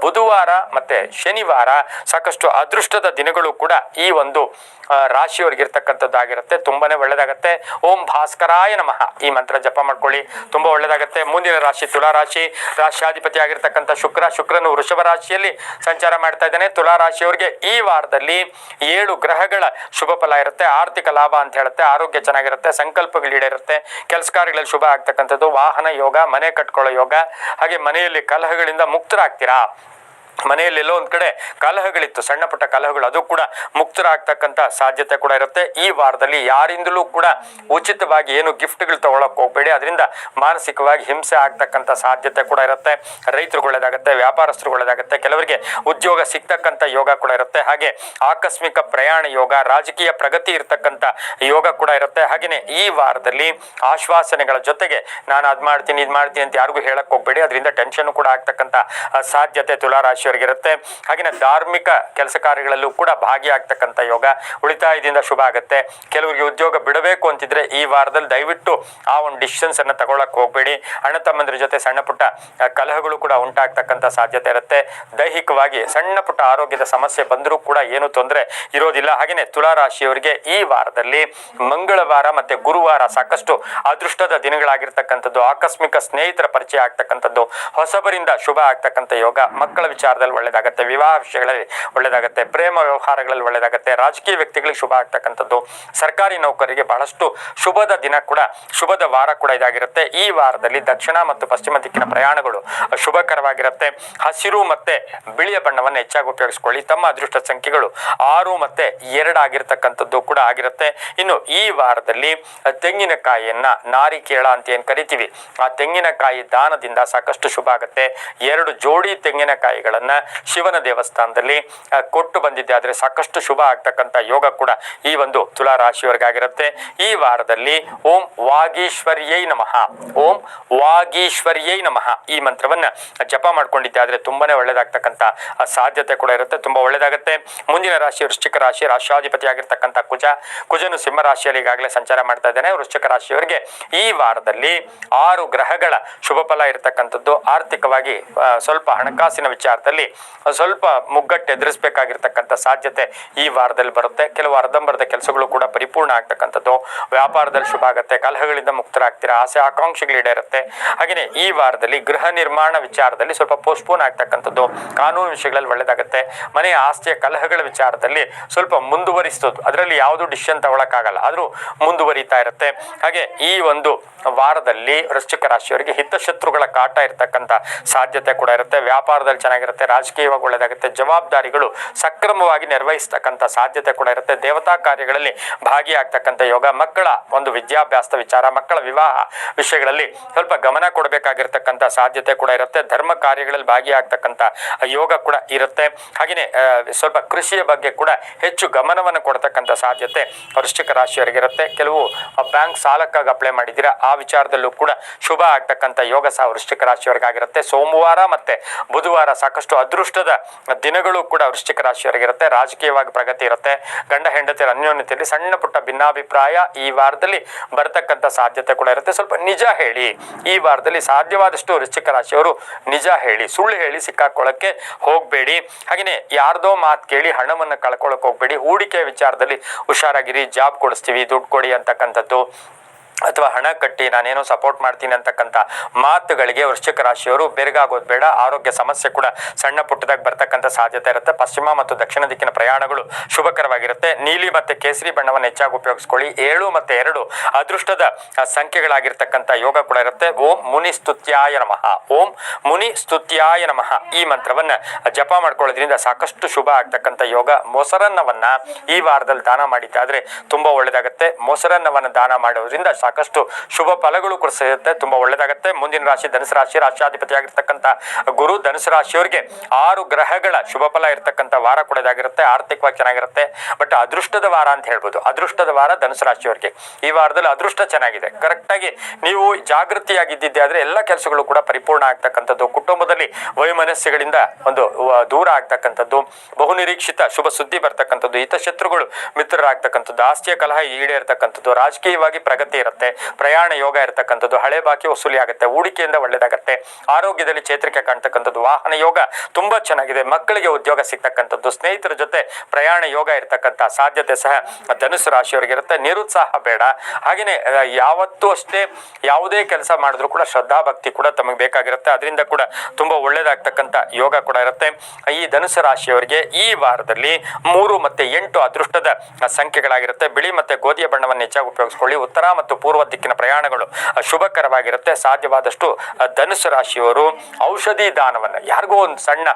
ಬುಧವಾರ ಮತ್ತೆ ಶನಿವಾರ ಸಾಕಷ್ಟು ಅದೃಷ್ಟದ ದಿನಗಳು ಕೂಡ ಈ ಒಂದು ರಾಶಿಯವರಿಗಿರ್ತಕ್ಕಂಥದ್ದಾಗಿರುತ್ತೆ ತುಂಬಾನೇ ಒಳ್ಳೇದಾಗತ್ತೆ. ಓಂ ಭಾಸ್ಕರಾಯ ನಮಃ. ಈ ಮಂತ್ರ ಜಪ ಮಾಡ್ಕೊಳ್ಳಿ. ತುಂಬಾ ಒಳ್ಳೇದಾಗತ್ತೆ. ಮುಂದಿನ ರಾಶಿ ತುಲಾ ರಾಶಿ. ರಾಶಿಯಾಧಿಪತಿ ಆಗಿರ್ತಕ್ಕಂಥ ಶುಕ್ರ. ಶುಕ್ರನು ವೃಷಭ ರಾಶಿಯಲ್ಲಿ ಸಂಚಾರ ಮಾಡ್ತಾ ಇದ್ದಾನೆ. ತುಲಾ ರಾಶಿಯವರಿಗೆ ಈ ವಾರದಲ್ಲಿ ಏಳು ಗ್ರಹಗಳ ಶುಭ ಫಲ ಇರುತ್ತೆ. ಆರ್ಥಿಕ ಲಾಭ ಅಂತ ಹೇಳುತ್ತೆ. ಆರೋಗ್ಯ ಚೆನ್ನಾಗಿರುತ್ತೆ, ಸಂಕಲ್ಪಗಳು ಈಡೇರುತ್ತೆ, ಕೆಲಸ ಕಾರ್ಯಗಳಲ್ಲಿ ಶುಭ ಆಗ್ತಕ್ಕಂಥದ್ದು, ವಾಹನ ಯೋಗ, ಮನೆ ಕಟ್ಕೊಳ್ಳೋ ಯೋಗ, ಹಾಗೆ ಮನೆಯಲ್ಲಿ ಕಲಹಗಳಿಂದ ಮುಕ್ತರಾಗ್ತೀರಾ? ಮನೆಯಲ್ಲಿ ಒಂದು ಕಡೆ ಕಲಹಗಳಿತ್ತು, ಸಣ್ಣ ಪುಟ್ಟ ಕಲಹಗಳು. ಅದು ಕೂಡ ಮುಕ್ತರಾಗ್ತಕ್ಕಂಥ ಸಾಧ್ಯತೆ ಕೂಡ ಇರುತ್ತೆ. ಈ ವಾರದಲ್ಲಿ ಯಾರಿಂದಲೂ ಕೂಡ ಉಚಿತವಾಗಿ ಏನು ಗಿಫ್ಟ್ಗಳು ತಗೊಳಕ್ ಹೋಗ್ಬೇಡಿ. ಅದರಿಂದ ಮಾನಸಿಕವಾಗಿ ಹಿಂಸೆ ಆಗ್ತಕ್ಕಂಥ ಸಾಧ್ಯತೆ ಕೂಡ ಇರುತ್ತೆ. ರೈತರು ಒಳ್ಳೇದಾಗುತ್ತೆ ವ್ಯಾಪಾರಸ್ಥರು ಒಳ್ಳೇದಾಗುತ್ತೆ, ಕೆಲವರಿಗೆ ಉದ್ಯೋಗ ಸಿಗ್ತಕ್ಕಂಥ ಯೋಗ ಕೂಡ ಇರುತ್ತೆ. ಹಾಗೆ ಆಕಸ್ಮಿಕ ಪ್ರಯಾಣ ಯೋಗ, ರಾಜಕೀಯ ಪ್ರಗತಿ ಇರತಕ್ಕಂಥ ಯೋಗ ಕೂಡ ಇರುತ್ತೆ. ಹಾಗೆಯೇ ಈ ವಾರದಲ್ಲಿ ಆಶ್ವಾಸನೆಗಳ ಜೊತೆಗೆ ನಾನು ಅದು ಮಾಡ್ತೀನಿ, ಇದು ಮಾಡ್ತೀನಿ ಅಂತ ಯಾರಿಗೂ ಹೇಳಕ್ ಹೋಗ್ಬೇಡಿ. ಅದರಿಂದ ಟೆನ್ಷನ್ ಕೂಡ ಆಗ್ತಕ್ಕಂಥ ಸಾಧ್ಯತೆ ತುಲಾರಾಶಿಯವರಿಗೆ ಇರುತ್ತೆ ಹಾಗೆಯೇ ಧಾರ್ಮಿಕ ಕೆಲಸ ಕಾರ್ಯಗಳಲ್ಲೂ ಕೂಡ ಭಾಗಿಯಾಗ್ತಕ್ಕಂಥ ಯೋಗ ಉಳಿತಾಯದಿಂದ ಶುಭ ಆಗುತ್ತೆ. ಕೆಲವರಿಗೆ ಉದ್ಯೋಗ ಬಿಡಬೇಕು ಅಂತಿದ್ರೆ ಈ ವಾರದಲ್ಲಿ ದಯವಿಟ್ಟು ಆ ಒಂದು ಡಿಸಿಷನ್ಸ್ ಅನ್ನ ತಗೊಳಕ್ ಹೋಗ್ಬೇಡಿ. ಅಣ್ಣ ತಮ್ಮಂದ್ರ ಜೊತೆ ಸಣ್ಣ ಪುಟ್ಟ ಕಲಹಗಳು ಕೂಡ ಉಂಟಾಗ್ತಕ್ಕಂಥ ಸಾಧ್ಯತೆ ಇರುತ್ತೆ. ದೈಹಿಕವಾಗಿ ಸಣ್ಣ ಪುಟ್ಟ ಆರೋಗ್ಯದ ಸಮಸ್ಯೆ ಬಂದರೂ ಕೂಡ ಏನು ತೊಂದರೆ ಇರೋದಿಲ್ಲ. ಹಾಗೆಯೇ ತುಲಾರಾಶಿಯವರಿಗೆ ಈ ವಾರದಲ್ಲಿ ಮಂಗಳವಾರ ಮತ್ತೆ ಗುರುವಾರ ಸಾಕಷ್ಟು ಅದೃಷ್ಟದ ದಿನಗಳಾಗಿರ್ತಕ್ಕಂಥದ್ದು, ಆಕಸ್ಮಿಕ ಸ್ನೇಹಿತರ ಪರಿಚಯ ಆಗ್ತಕ್ಕಂಥದ್ದು, ಹೊಸಬರಿಂದ ಶುಭ ಆಗ್ತಕ್ಕಂಥ ಯೋಗ ಮಕ್ಕಳ ವಿಚಾರದಲ್ಲಿ ಒಳ್ಳೇದಾಗತ್ತೆ, ವಿವಾಹ ವಿಷಯಗಳಲ್ಲಿ ಒಳ್ಳೇದಾಗತ್ತೆ, ಪ್ರೇಮ ವ್ಯವಹಾರಗಳಲ್ಲಿ ಒಳ್ಳೇದಾಗತ್ತೆ, ರಾಜಕೀಯ ವ್ಯಕ್ತಿಗಳಿಗೆ ಶುಭ ಆಗ್ತಕ್ಕಂಥದ್ದು. ಸರ್ಕಾರಿ ನೌಕರರಿಗೆ ಬಹಳಷ್ಟು ಶುಭದ ದಿನ ಕೂಡ, ಶುಭದ ವಾರ ಕೂಡ ಇದಾಗಿರುತ್ತೆ. ಈ ವಾರದಲ್ಲಿ ದಕ್ಷಿಣ ಮತ್ತು ಪಶ್ಚಿಮ ದಿಕ್ಕಿನ ಪ್ರಯಾಣಗಳು ಶುಭಕರವಾಗಿರುತ್ತೆ. ಹಸಿರು ಮತ್ತೆ ಬಿಳಿಯ ಬಣ್ಣವನ್ನು ಹೆಚ್ಚಾಗಿ ಉಪಯೋಗಿಸ್ಕೊಳ್ಳಿ. ತಮ್ಮ ಅದೃಷ್ಟ ಸಂಖ್ಯೆಗಳು ಆರು ಮತ್ತೆ ಎರಡು ಆಗಿರತಕ್ಕಂಥದ್ದು ಕೂಡ ಆಗಿರುತ್ತೆ. ಇನ್ನು ಈ ವಾರದಲ್ಲಿ ತೆಂಗಿನಕಾಯಿಯನ್ನ ನಾರಿಕೇಳ ಅಂತ ಏನ್ ಕರಿತೀವಿ? ಆ ತೆಂಗಿನಕಾಯಿ ದಾನದಿಂದ ಸಾಕಷ್ಟು ಶುಭ ಆಗುತ್ತೆ. ಎರಡು ಜೋಡಿ ತೆಂಗಿನಕಾಯಿಗಳನ್ನ ಶಿವನ ದೇವಸ್ಥಾನದಲ್ಲಿ ಕೊಟ್ಟು ಬಂದಿದ್ದೆ. ಆದರೆ ಸಾಕಷ್ಟು ಶುಭ ಆಗ್ತಕ್ಕಂಥ ಯೋಗ ಕೂಡ ಈ ಒಂದು ತುಲಾ ರಾಶಿಯವರಿಗಾಗಿರುತ್ತೆ ಈ ವಾರದಲ್ಲಿ ಓಂ ವಾಗೀಶ್ವರ್ಯೈ ನಮಃ. ಓಂ ವಾಗೀಶ್ವರ್ಯೈ ನಮಃ ಈ ಮಂತ್ರವನ್ನ ಜಪ ಮಾಡ್ಕೊಂಡಿದ್ದೆ. ಆದ್ರೆ ತುಂಬಾನೇ ಒಳ್ಳೇದಾಗ್ತಕ್ಕಂಥ ಸಾಧ್ಯತೆ ಕೂಡ ಇರುತ್ತೆ. ತುಂಬಾ ಒಳ್ಳೇದಾಗುತ್ತೆ. ಮುಂದಿನ ರಾಶಿ ವೃಶ್ಚಿಕ ರಾಶಿ, ರಾಷ್ಟ್ರಾಧಿಪತಿ ಆಗಿರ್ತಕ್ಕಂಥ ಕುಜ. ಕುಜನು ಸಿಂಹ ರಾಶಿಯಲ್ಲಿ ಈಗಾಗಲೇ ಸಂಚಾರ ಮಾಡ್ತಾ ಇದ್ದಾನೆ. ವೃಶ್ಚಿಕ ರಾಶಿಯವರಿಗೆ ಈ ವಾರದಲ್ಲಿ ಆರು ಗ್ರಹಗಳ ಶುಭ ಫಲ ಇರತಕ್ಕಂಥದ್ದು. ಆರ್ಥಿಕವಾಗಿ ಸ್ವಲ್ಪ ಹಣಕಾಸಿನ ವಿಚಾರದಲ್ಲಿ ಸ್ವಲ್ಪ ಮುಗ್ಗಟ್ಟು ಎದುರಿಸಬೇಕಾಗಿರ್ತಕ್ಕಂಥ ಸಾಧ್ಯತೆ ಈ ವಾರದಲ್ಲಿ ಬರುತ್ತೆ. ಕೆಲವು ಅರ್ಧಂಬರ್ಧ ಕೆಲಸಗಳು ಕೂಡ ಪರಿಪೂರ್ಣ ಆಗ್ತಕ್ಕಂಥದ್ದು. ವ್ಯಾಪಾರದಲ್ಲಿ ಶುಭ ಆಗುತ್ತೆ. ಕಲಹಗಳಿಂದ ಮುಕ್ತರಾಗ್ತೀರಾ? ಆಸೆ, ಆಕಾಂಕ್ಷೆಗಳು ಈಡೇರುತ್ತೆ. ಹಾಗೆಯೇ ಈ ವಾರದಲ್ಲಿ ಗೃಹ ನಿರ್ಮಾಣ ವಿಚಾರದಲ್ಲಿ ಸ್ವಲ್ಪ ಪೋಸ್ಟ್ಪೋನ್ ಆಗ್ತಕ್ಕಂಥದ್ದು. ಕಾನೂನು ವಿಷಯಗಳಲ್ಲಿ ಒಳ್ಳೆಯದಾಗುತ್ತೆ ಮನೆಯ ಆಸ್ತಿಯ ಕಲಹಗಳ ವಿಚಾರದಲ್ಲಿ ಸ್ವಲ್ಪ ಮುಂದುವರಿಸೋದು ಅದರಲ್ಲಿ ಯಾವುದು ಡಿಸಿಷನ್ ತಗೊಳಕ್ಕಾಗಲ್ಲ. ಆದರೂ ಮುಂದುವರಿತಾ ಇರುತ್ತೆ. ಹಾಗೆ ಈ ಒಂದು ವಾರದಲ್ಲಿ ವೃಶ್ಚಿಕ ರಾಶಿಯವರಿಗೆ ಹಿತಶತ್ರುಗಳ ಕಾಟ ಇರತಕ್ಕಂಥ ಸಾಧ್ಯತೆ ಕೂಡ ಇರುತ್ತೆ. ವ್ಯಾಪಾರದಲ್ಲಿ ಚೆನ್ನಾಗಿರುತ್ತೆ. ರಾಜಕೀಯವಾಗಿ ಒಳ್ಳೇದಾಗುತ್ತೆ ಜವಾಬ್ದಾರಿಗಳು ಸಕ್ರಮವಾಗಿ ನಿರ್ವಹಿಸ್ತಕ್ಕಂಥ ಸಾಧ್ಯತೆ ಕೂಡ ಇರುತ್ತೆ. ದೇವತಾ ಕಾರ್ಯಗಳಲ್ಲಿ ಭಾಗಿಯಾಗ್ತಕ್ಕಂಥ ಯೋಗ ಮಕ್ಕಳ ಒಂದು ವಿದ್ಯಾಭ್ಯಾಸದ ವಿಚಾರ, ಮಕ್ಕಳ ವಿವಾಹ ವಿಷಯಗಳಲ್ಲಿ ಸ್ವಲ್ಪ ಗಮನ ಕೊಡಬೇಕಾಗಿರ್ತಕ್ಕಂಥ ಸಾಧ್ಯತೆ ಕೂಡ ಇರುತ್ತೆ. ಧರ್ಮ ಕಾರ್ಯಗಳಲ್ಲಿ ಭಾಗಿಯಾಗ್ತಕ್ಕಂಥ ಯೋಗ ಕೂಡ ಇರುತ್ತೆ. ಹಾಗೆಯೇ ಸ್ವಲ್ಪ ಕೃಷಿಯ ಬಗ್ಗೆ ಕೂಡ ಹೆಚ್ಚು ಗಮನವನ್ನು ಕೊಡ್ತಕ್ಕಂಥ ಸಾಧ್ಯತೆ ವೃಶ್ಚಿಕ ರಾಶಿಯವರಿಗಿರುತ್ತೆ ಕೆಲವು ಬ್ಯಾಂಕ್ ಸಾಲಕ್ಕಾಗಿ ಅಪ್ಲೈ ಮಾಡಿದ್ದೀರಾ, ಆ ವಿಚಾರದಲ್ಲೂ ಕೂಡ ಶುಭ ಆಗ್ತಕ್ಕಂಥ ಯೋಗ ಸಹ ವೃಶ್ಚಿಕ ರಾಶಿಯವರಿಗಾಗಿರುತ್ತೆ. ಸೋಮವಾರ ಮತ್ತೆ ಬುಧವಾರ ಸಾಕಷ್ಟು ಅದೃಷ್ಟದ ದಿನಗಳು ಕೂಡ ವೃಶ್ಚಿಕ ರಾಶಿಯವರಿಗಿರುತ್ತೆ ರಾಜಕೀಯವಾಗಿ ಪ್ರಗತಿ ಇರುತ್ತೆ. ಗಂಡ ಹೆಂಡತಿಯರ ಅನ್ಯೋನ್ಯತೆಯಲ್ಲಿ ಸಣ್ಣ ಪುಟ್ಟ ಭಿನ್ನಾಭಿಪ್ರಾಯ ಈ ವಾರದಲ್ಲಿ ಬರತಕ್ಕಂಥ ಸಾಧ್ಯತೆ ಕೂಡ ಇರುತ್ತೆ. ಸ್ವಲ್ಪ ನಿಜ ಹೇಳಿ. ಈ ವಾರದಲ್ಲಿ ಸಾಧ್ಯವಾದಷ್ಟು ವೃಶ್ಚಿಕ ರಾಶಿಯವರು ನಿಜ ಹೇಳಿ. ಸುಳ್ಳು ಹೇಳಿ ಸಿಕ್ಕಾಕೊಳ್ಳೋಕ್ಕೆ ಹೋಗಬೇಡಿ. ಹಾಗೆಯೇ ಯಾರ್ದೋ ಮಾತು ಕೇಳಿ ಹಣವನ್ನು ಕಳ್ಕೊಳ್ಳೋಕೆ ಹೋಗಬೇಡಿ. ಹೂಡಿಕೆ ವಿಚಾರದಲ್ಲಿ ಹುಷಾರಾಗಿರಿ. ಜಾಬ್ ಕೊಡಿಸ್ತೀವಿ. ದುಡ್ಡು ಕೊಡಿ ಅಂತಕ್ಕಂಥದ್ದು. ಅಥವಾ ಹಣ ಕಟ್ಟಿ ನಾನೇನೋ ಸಪೋರ್ಟ್ ಮಾಡ್ತೀನಿ ಅಂತಕ್ಕಂಥ ಮಾತುಗಳಿಗೆ ವೃಶ್ಚಿಕ ರಾಶಿಯವರು ಬೆರಗಾಗೋದು ಬೇಡ. ಆರೋಗ್ಯ ಸಮಸ್ಯೆ ಕೂಡ ಸಣ್ಣ ಪುಟ್ಟದಾಗಿ ಬರ್ತಕ್ಕಂಥ ಸಾಧ್ಯತೆ ಇರುತ್ತೆ. ಪಶ್ಚಿಮ ಮತ್ತು ದಕ್ಷಿಣ ದಿಕ್ಕಿನ ಪ್ರಯಾಣಗಳು ಶುಭಕರವಾಗಿರುತ್ತೆ. ನೀಲಿ ಮತ್ತು ಕೇಸರಿ ಬಣ್ಣವನ್ನು ಹೆಚ್ಚಾಗಿ ಉಪಯೋಗಿಸ್ಕೊಳ್ಳಿ. ಏಳು ಮತ್ತು ಎರಡು ಅದೃಷ್ಟದ ಸಂಖ್ಯೆಗಳಾಗಿರ್ತಕ್ಕಂಥ ಯೋಗ ಕೂಡ ಇರುತ್ತೆ. ಓಂ ಮುನಿ ಸ್ತುತ್ಯಾಯ ನಮಃ. ಓಂ ಮುನಿ ಸ್ತುತ್ಯಾಯ ನಮಃ. ಈ ಮಂತ್ರವನ್ನು ಜಪ ಮಾಡ್ಕೊಳ್ಳೋದ್ರಿಂದ ಸಾಕಷ್ಟು ಶುಭ ಆಗ್ತಕ್ಕಂಥ ಯೋಗ. ಮೊಸರನ್ನವನ್ನು ಈ ವಾರದಲ್ಲಿ ದಾನ ಮಾಡಿದ್ದಾದರೆ ತುಂಬ ಒಳ್ಳೆಯದಾಗುತ್ತೆ ಮೊಸರನ್ನವನ್ನು ದಾನ ಮಾಡೋದ್ರಿಂದ ಸಾಕಷ್ಟು ಶುಭ ಫಲಗಳು ಕೂಡ ಸಿಗುತ್ತೆ. ತುಂಬಾ ಒಳ್ಳೇದಾಗುತ್ತೆ. ಮುಂದಿನ ರಾಶಿ ಧನುಸು ರಾಶಿ. ಆಗಿರ್ತಕ್ಕಂಥ ಗುರು ಧನುಸು ರಾಶಿಯವರಿಗೆ ಆರು ಗ್ರಹಗಳ ಶುಭ ಫಲ ಇರ್ತಕ್ಕಂಥ ವಾರ ಕೂಡ ಇದಾಗಿರುತ್ತೆ. ಆರ್ಥಿಕವಾಗಿ ಚೆನ್ನಾಗಿರುತ್ತೆ. ಬಟ್ ಅದೃಷ್ಟದ ವಾರ ಅಂತ ಹೇಳ್ಬೋದು. ಅದೃಷ್ಟದ ವಾರ ಧನುಸು ರಾಶಿಯವರಿಗೆ. ಈ ವಾರದಲ್ಲಿ ಅದೃಷ್ಟ ಚೆನ್ನಾಗಿದೆ. ಕರೆಕ್ಟ್ ಆಗಿ ನೀವು ಜಾಗೃತಿಯಾಗಿದ್ದಿದ್ದೆ ಆದ್ರೆ ಎಲ್ಲ ಕೆಲಸಗಳು ಕೂಡ ಪರಿಪೂರ್ಣ ಆಗ್ತಕ್ಕಂಥದ್ದು. ಕುಟುಂಬದಲ್ಲಿ ವೈಮನಸ್ಸುಗಳಿಂದ ಒಂದು ದೂರ ಆಗ್ತಕ್ಕಂಥದ್ದು. ಬಹುನಿರೀಕ್ಷಿತ ಶುಭ ಸುದ್ದಿ ಬರ್ತಕ್ಕಂಥದ್ದು. ಹಿತಶತ್ರುಗಳು ಮಿತ್ರರಾಗ್ತಕ್ಕಂಥದ್ದು. ಆಸ್ತಿಯ ಕಲಹ ಈಡೇರ್ತಕ್ಕಂಥದ್ದು. ರಾಜಕೀಯವಾಗಿ ಪ್ರಗತಿ ಇರುತ್ತೆ. ಪ್ರಯಾಣ ಯೋಗ ಇರತಕ್ಕಂಥದ್ದು ಹಳೆ ಬಾಕಿ ವಸೂಲಿ ಆಗುತ್ತೆ, ಹೂಡಿಕೆಯಿಂದ ಒಳ್ಳೇದಾಗತ್ತೆ. ಆರೋಗ್ಯದಲ್ಲಿ ಚೇತರಿಕೆ ಕಾಣ್ತಕ್ಕಂಥದ್ದು, ವಾಹನ ಯೋಗ ತುಂಬಾ ಚೆನ್ನಾಗಿದೆ. ಮಕ್ಕಳಿಗೆ ಉದ್ಯೋಗ ಸಿಗ್ತಕ್ಕಂಥದ್ದು, ಸ್ನೇಹಿತರ ಜೊತೆ ಪ್ರಯಾಣ ಯೋಗ ಇರತಕ್ಕಂಥ ಸಾಧ್ಯತೆ ಸಹ ಧನುಸು ರಾಶಿಯವರಿಗಿರುತ್ತೆ ನಿರುತ್ಸಾಹ ಬೇಡ. ಹಾಗೆಯೇ ಯಾವತ್ತೂ ಅಷ್ಟೇ ಯಾವುದೇ ಕೆಲಸ ಮಾಡಿದ್ರು ಕೂಡ ಶ್ರದ್ಧಾ ಭಕ್ತಿ ಕೂಡ ತಮಗೆ ಬೇಕಾಗಿರುತ್ತೆ. ಅದರಿಂದ ಕೂಡ ತುಂಬಾ ಒಳ್ಳೇದಾಗ್ತಕ್ಕಂಥ ಯೋಗ ಕೂಡ ಇರುತ್ತೆ. ಈ ಧನುಸು ರಾಶಿಯವರಿಗೆ ಈ ವಾರದಲ್ಲಿ ಮೂರು ಮತ್ತೆ ಎಂಟು ಅದೃಷ್ಟದ ಸಂಖ್ಯೆಗಳಾಗಿರುತ್ತೆ. ಬಿಳಿ ಮತ್ತೆ ಗೋಧಿಯ ಬಣ್ಣವನ್ನು ಹೆಚ್ಚಾಗಿ ಉಪಯೋಗಿಸ್ಕೊಳ್ಳಿ. ಉತ್ತರ ಮತ್ತು ಪೂರ್ವ ದಿಕ್ಕಿನ ಪ್ರಯಾಣಗಳು ಶುಭಕರವಾಗಿರುತ್ತೆ. ಸಾಧ್ಯವಾದಷ್ಟು ಧನುಸು ರಾಶಿಯವರು ಔಷಧಿ ದಾನವನ್ನು, ಯಾರಿಗೋ ಒಂದು ಸಣ್ಣ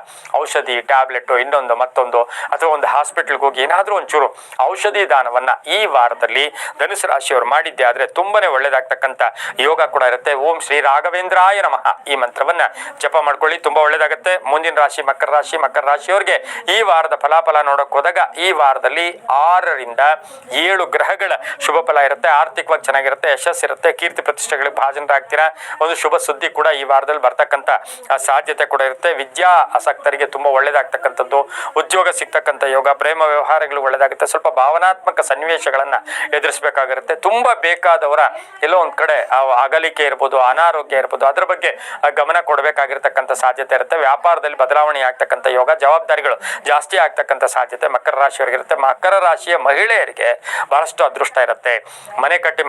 ಔಷಧಿ ಟ್ಯಾಬ್ಲೆಟ್, ಇನ್ನೊಂದು ಮತ್ತೊಂದು, ಅಥವಾ ಒಂದು ಹಾಸ್ಪಿಟಲ್ಗೆ ಹೋಗಿ ಏನಾದರೂ ಒಂಚೂರು ಔಷಧಿ ದಾನವನ್ನ ಈ ವಾರದಲ್ಲಿ ಧನುಸು ರಾಶಿಯವರು ಮಾಡಿದ್ದೆ ಆದರೆ ತುಂಬಾನೇ ಒಳ್ಳೇದಾಗ್ತಕ್ಕಂಥ ಯೋಗ ಕೂಡ ಇರುತ್ತೆ. ಓಂ ಶ್ರೀ ರಾಘವೇಂದ್ರಾಯ ನಮಃ. ಈ ಮಂತ್ರವನ್ನ ಜಪ ಮಾಡ್ಕೊಳ್ಳಿ, ತುಂಬಾ ಒಳ್ಳೇದಾಗುತ್ತೆ. ಮುಂದಿನ ರಾಶಿ ಮಕರ ರಾಶಿ, ಮಕರ ರಾಶಿಯವರಿಗೆ ಈ ವಾರದ ಫಲಾಫಲ ನೋಡಕ್ ಹೋದಾಗ ಈ ವಾರದಲ್ಲಿ ಆರರಿಂದ ಏಳು ಗ್ರಹಗಳ ಶುಭ ಫಲ ಇರುತ್ತೆ. ಆರ್ಥಿಕವಾಗಿ ಚೆನ್ನಾಗಿರುತ್ತೆ. ಯಶಸ್ಸಿರುತ್ತೆ ಕೀರ್ತಿ ಪ್ರತಿಷ್ಠೆಗಳಿಗೆ ಭಾಜನರಾಗ್ತೀರಾ? ಒಂದು ಶುಭ ಸುದ್ದಿ ಕೂಡ ಈ ವಾರದಲ್ಲಿ ಬರ್ತಕ್ಕಂಥ ಸಾಧ್ಯತೆ ಕೂಡ ಇರುತ್ತೆ. ವಿದ್ಯಾ ಆಸಕ್ತರಿಗೆ ತುಂಬಾ ಒಳ್ಳೇದಾಗ್ತಕ್ಕಂಥದ್ದು, ಉದ್ಯೋಗ ಸಿಗ್ತಕ್ಕಂಥ ಯೋಗ, ಪ್ರೇಮ ವ್ಯವಹಾರಗಳು ಒಳ್ಳೇದಾಗುತ್ತೆ. ಸ್ವಲ್ಪ ಭಾವನಾತ್ಮಕ ಸನ್ನಿವೇಶಗಳನ್ನ ಎದುರಿಸಬೇಕಾಗಿರುತ್ತೆ. ತುಂಬ ಬೇಕಾದವರ, ಎಲ್ಲೋ ಒಂದು ಕಡೆ ಅಗಲಿಕೆ ಇರ್ಬೋದು, ಅನಾರೋಗ್ಯ ಇರ್ಬೋದು, ಅದ್ರ ಬಗ್ಗೆ ಗಮನ ಕೊಡಬೇಕಾಗಿರ್ತಕ್ಕಂಥ ಸಾಧ್ಯತೆ ಇರುತ್ತೆ. ವ್ಯಾಪಾರದಲ್ಲಿ ಬದಲಾವಣೆ ಆಗ್ತಕ್ಕಂಥ ಯೋಗ, ಜವಾಬ್ದಾರಿಗಳು ಜಾಸ್ತಿ ಆಗ್ತಕ್ಕಂಥ ಸಾಧ್ಯತೆ ಮಕರ ರಾಶಿಯವರಿಗೆ ಇರುತ್ತೆ ಮಕರ ರಾಶಿಯ ಮಹಿಳೆಯರಿಗೆ ಬಹಳಷ್ಟು ಅದೃಷ್ಟ ಇರುತ್ತೆ. ಮನೆ ಕಟ್ಟಿ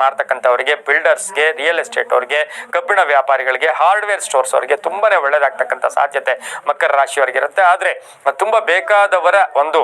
ಮಾರ್ತಕ್ಕಂಥವರಿಗೆ ಬಿಲ್ಡರ್ಸ್ಗೆ ರಿಯಲ್ ಎಸ್ಟೇಟ್ ಅವರಿಗೆ, ಕಬ್ಬಿಣ ವ್ಯಾಪಾರಿಗಳಿಗೆ ಹಾರ್ಡ್ವೇರ್ ಸ್ಟೋರ್ಸ್ ಅವರಿಗೆ ತುಂಬಾನೇ ಒಳ್ಳೇದಾಗ್ತಕ್ಕಂಥ ಸಾಧ್ಯತೆ ಮಕರ ರಾಶಿಯವರಿಗೆ ಇರುತ್ತೆ ಆದರೆ, ತುಂಬಾ ಬೇಕಾದವರ ಒಂದು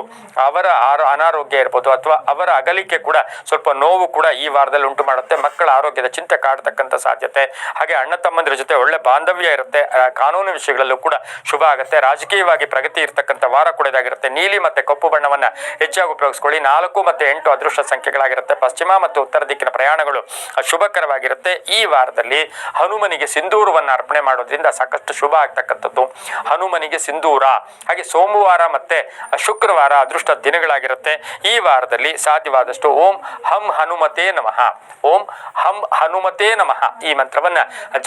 ಅವರ ಆರೋ, ಅನಾರೋಗ್ಯ ಇರ್ಬೋದು ಅಥವಾ ಅವರ ಅಗಲಿಕೆ ಕೂಡ ಸ್ವಲ್ಪ ನೋವು ಕೂಡ ಈ ವಾರದಲ್ಲಿ ಉಂಟು ಮಾಡುತ್ತೆ. ಮಕ್ಕಳ ಆರೋಗ್ಯದ ಚಿಂತೆ ಕಾಡ್ತಕ್ಕಂಥ ಸಾಧ್ಯತೆ. ಹಾಗೆ ಅಣ್ಣ ತಮ್ಮಂದಿರ ಜೊತೆ ಒಳ್ಳೆ ಬಾಂಧವ್ಯ ಇರುತ್ತೆ. ಕಾನೂನು ವಿಷಯಗಳಲ್ಲೂ ಕೂಡ ಶುಭ ಆಗುತ್ತೆ. ರಾಜಕೀಯವಾಗಿ ಪ್ರಗತಿ ಇರತಕ್ಕಂಥ ವಾರ ಕೂಡ ಇದಾಗಿರುತ್ತೆ ನೀಲಿ ಮತ್ತೆ ಕಪ್ಪು ಬಣ್ಣವನ್ನು ಹೆಚ್ಚಾಗಿ ಉಪಯೋಗಿಸ್ಕೊಳ್ಳಿ. ನಾಲ್ಕು ಮತ್ತೆ ಎಂಟು ಅದೃಷ್ಟ ಸಂಖ್ಯೆಗಳಾಗಿರುತ್ತೆ. ಪಶ್ಚಿಮ ಮತ್ತು ಉತ್ತರ ದಿಕ್ಕಿನ ಪ್ರಯಾಣಗಳು ಶುಭಕರವಾಗಿರುತ್ತೆ. ಈ ವಾರದಲ್ಲಿ ಹನುಮನಿಗೆ ಸಿಂಧೂರವನ್ನ ಅರ್ಪಣೆ ಮಾಡೋದ್ರಿಂದ ಸಾಕಷ್ಟು ಶುಭ ಆಗ್ತಕ್ಕಂಥದ್ದು. ಹನುಮನಿಗೆ ಸಿಂಧೂರ, ಹಾಗೆ ಸೋಮವಾರ ಮತ್ತೆ ಶುಕ್ರವಾರ ಅದೃಷ್ಟ ದಿನಗಳಾಗಿರುತ್ತೆ. ಈ ವಾರದಲ್ಲಿ ಸಾಧ್ಯವಾದಷ್ಟು ಓಂ ಹಂ ಹನುಮತೇ ನಮಃ. ಓಂ ಹಂ ಹನುಮತೇ ನಮಃ. ಈ ಮಂತ್ರವನ್ನ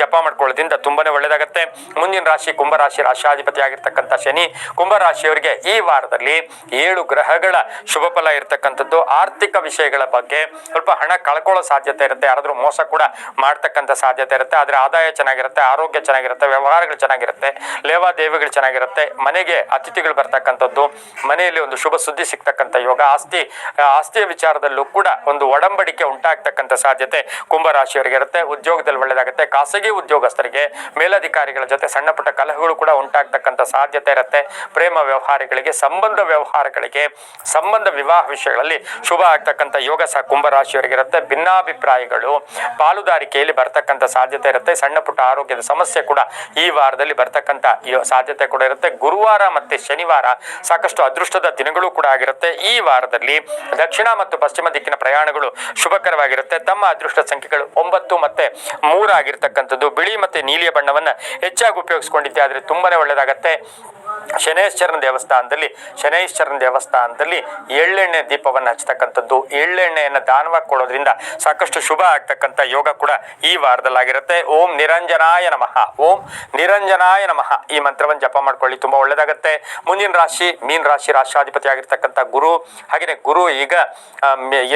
ಜಪ ಮಾಡ್ಕೊಳ್ಳೋದ್ರಿಂದ ತುಂಬಾನೇ ಒಳ್ಳೇದಾಗತ್ತೆ. ಮುಂದಿನ ರಾಶಿ ಕುಂಭರಾಶಿ ರಾಶಾಧಿಪತಿ ಆಗಿರ್ತಕ್ಕಂಥ ಶನಿ. ಕುಂಭರಾಶಿಯವರಿಗೆ ಈ ವಾರದಲ್ಲಿ ಏಳು ಗ್ರಹಗಳ ಶುಭ ಫಲ ಇರತಕ್ಕಂಥದ್ದು. ಆರ್ಥಿಕ ವಿಷಯಗಳ ಬಗ್ಗೆ ಸ್ವಲ್ಪ ಹಣ ಕಳ್ಕೊಳ್ಳೋ ಸಾಧ್ಯತೆ ಇರುತ್ತೆ. ಯಾರಾದ್ರೂ ಮೋಸ ಕೂಡ ಮಾಡ್ತಕ್ಕಂಥ ಸಾಧ್ಯತೆ ಇರುತ್ತೆ. ಆದ್ರೆ ಆದಾಯ ಚೆನ್ನಾಗಿರುತ್ತೆ, ಆರೋಗ್ಯ ಚೆನ್ನಾಗಿರುತ್ತೆ, ವ್ಯವಹಾರಗಳು ಚೆನ್ನಾಗಿರುತ್ತೆ, ಲೇವಾದೇವಿಗಳು ಚೆನ್ನಾಗಿರುತ್ತೆ, ಮನೆಗೆ ಅತಿಥಿಗಳು ಬರ್ತಕ್ಕಂಥದ್ದು, ಮನೆಯಲ್ಲಿ ಒಂದು ಶುಭ ಸುದ್ದಿ ಸಿಗ್ತಕ್ಕಂಥ ಯೋಗ, ಆಸ್ತಿ, ಆಸ್ತಿಯ ವಿಚಾರದಲ್ಲೂ ಕೂಡ ಒಂದು ಒಡಂಬಡಿಕೆ ಉಂಟಾಗ್ತಕ್ಕಂಥ ಸಾಧ್ಯತೆ ಕುಂಭರಾಶಿಯವರಿಗೆ ಇರುತ್ತೆ. ಉದ್ಯೋಗದಲ್ಲಿ ಒಳ್ಳೆದಾಗುತ್ತೆ. ಖಾಸಗಿ ಉದ್ಯೋಗಸ್ಥರಿಗೆ, ಮೇಲಧಿಕಾರಿಗಳ ಜೊತೆ ಸಣ್ಣ ಪುಟ್ಟ ಕಲಹಗಳು ಕೂಡ ಉಂಟಾಗ್ತಕ್ಕಂಥ ಸಾಧ್ಯತೆ ಇರುತ್ತೆ. ಪ್ರೇಮ ವ್ಯವಹಾರಗಳಿಗೆ, ಸಂಬಂಧ ವ್ಯವಹಾರಗಳಿಗೆ, ಸಂಬಂಧ ವಿವಾಹ ವಿಷಯಗಳಲ್ಲಿ ಶುಭ ಆಗ್ತಕ್ಕಂಥ ಯೋಗ ಸಹ ಕುಂಭರಾಶಿಯವರಿಗೆ ಇರುತ್ತೆ. ಭಿನ್ನಾಭಿಪ್ರಾಯಗಳು ಪಾಲುದಾರಿಕೆಯಲ್ಲಿ ಬರ್ತಕ್ಕಂಥ ಸಾಧ್ಯತೆ ಇರುತ್ತೆ. ಸಣ್ಣ ಪುಟ್ಟ ಆರೋಗ್ಯದ ಸಮಸ್ಯೆ ಕೂಡ ಈ ವಾರದಲ್ಲಿ ಬರ್ತಕ್ಕಂಥ ಸಾಧ್ಯತೆ ಕೂಡ ಇರುತ್ತೆ. ಗುರುವಾರ ಮತ್ತೆ ಶನಿವಾರ ಸಾಕಷ್ಟು ಅದೃಷ್ಟದ ದಿನಗಳು ಕೂಡ ಆಗಿರುತ್ತೆ. ಈ ವಾರದಲ್ಲಿ ದಕ್ಷಿಣ ಮತ್ತು ಪಶ್ಚಿಮ ದಿಕ್ಕಿನ ಪ್ರಯಾಣಗಳು ಶುಭಕರವಾಗಿರುತ್ತೆ. ತಮ್ಮ ಅದೃಷ್ಟ ಸಂಖ್ಯೆಗಳು ಒಂಬತ್ತು ಮತ್ತೆ ಮೂರು ಆಗಿರತಕ್ಕಂಥದ್ದು. ಬಿಳಿ ಮತ್ತೆ ನೀಲಿಯ ಬಣ್ಣವನ್ನ ಹೆಚ್ಚಾಗಿ ಉಪಯೋಗಿಸ್ಕೊಂಡಿದ್ದೆ, ಆದರೆ ತುಂಬಾನೇ ಒಳ್ಳೇದಾಗತ್ತೆ. ಶನೇಶ್ವರನ ದೇವಸ್ಥಾನದಲ್ಲಿ ಶನೇಶ್ವರನ ದೇವಸ್ಥಾನದಲ್ಲಿ ಎಳ್ಳೆಣ್ಣೆ ದೀಪವನ್ನು ಹಚ್ಚತಕ್ಕಂಥದ್ದು. ಎಳ್ಳೆಣ್ಣೆಯನ್ನು ದಾನವಾಗಿ ಕೊಡೋದ್ರಿಂದ ಸಾಕಷ್ಟು ಶುಭ ಆಗ್ತಕ್ಕಂಥ ಯೋಗ ಕೂಡ ಈ ವಾರದಲ್ಲಾಗಿರುತ್ತೆ. ಓಂ ನಿರಂಜನಾಯ ನಮಃ. ಓಂ ನಿರಂಜನಾಯ ನಮಃ. ಈ ಮಂತ್ರವನ್ನು ಜಪ ಮಾಡ್ಕೊಳ್ಳಿ, ತುಂಬ ಒಳ್ಳೆಯದಾಗತ್ತೆ ಮುಂದಿನ ರಾಶಿ, ಮೀನ್ ರಾಶಿ ರಾಷ್ಟ್ರಾಧಿಪತಿ ಆಗಿರ್ತಕ್ಕಂಥ ಗುರು ಹಾಗೆಯೇ ಗುರು ಈಗ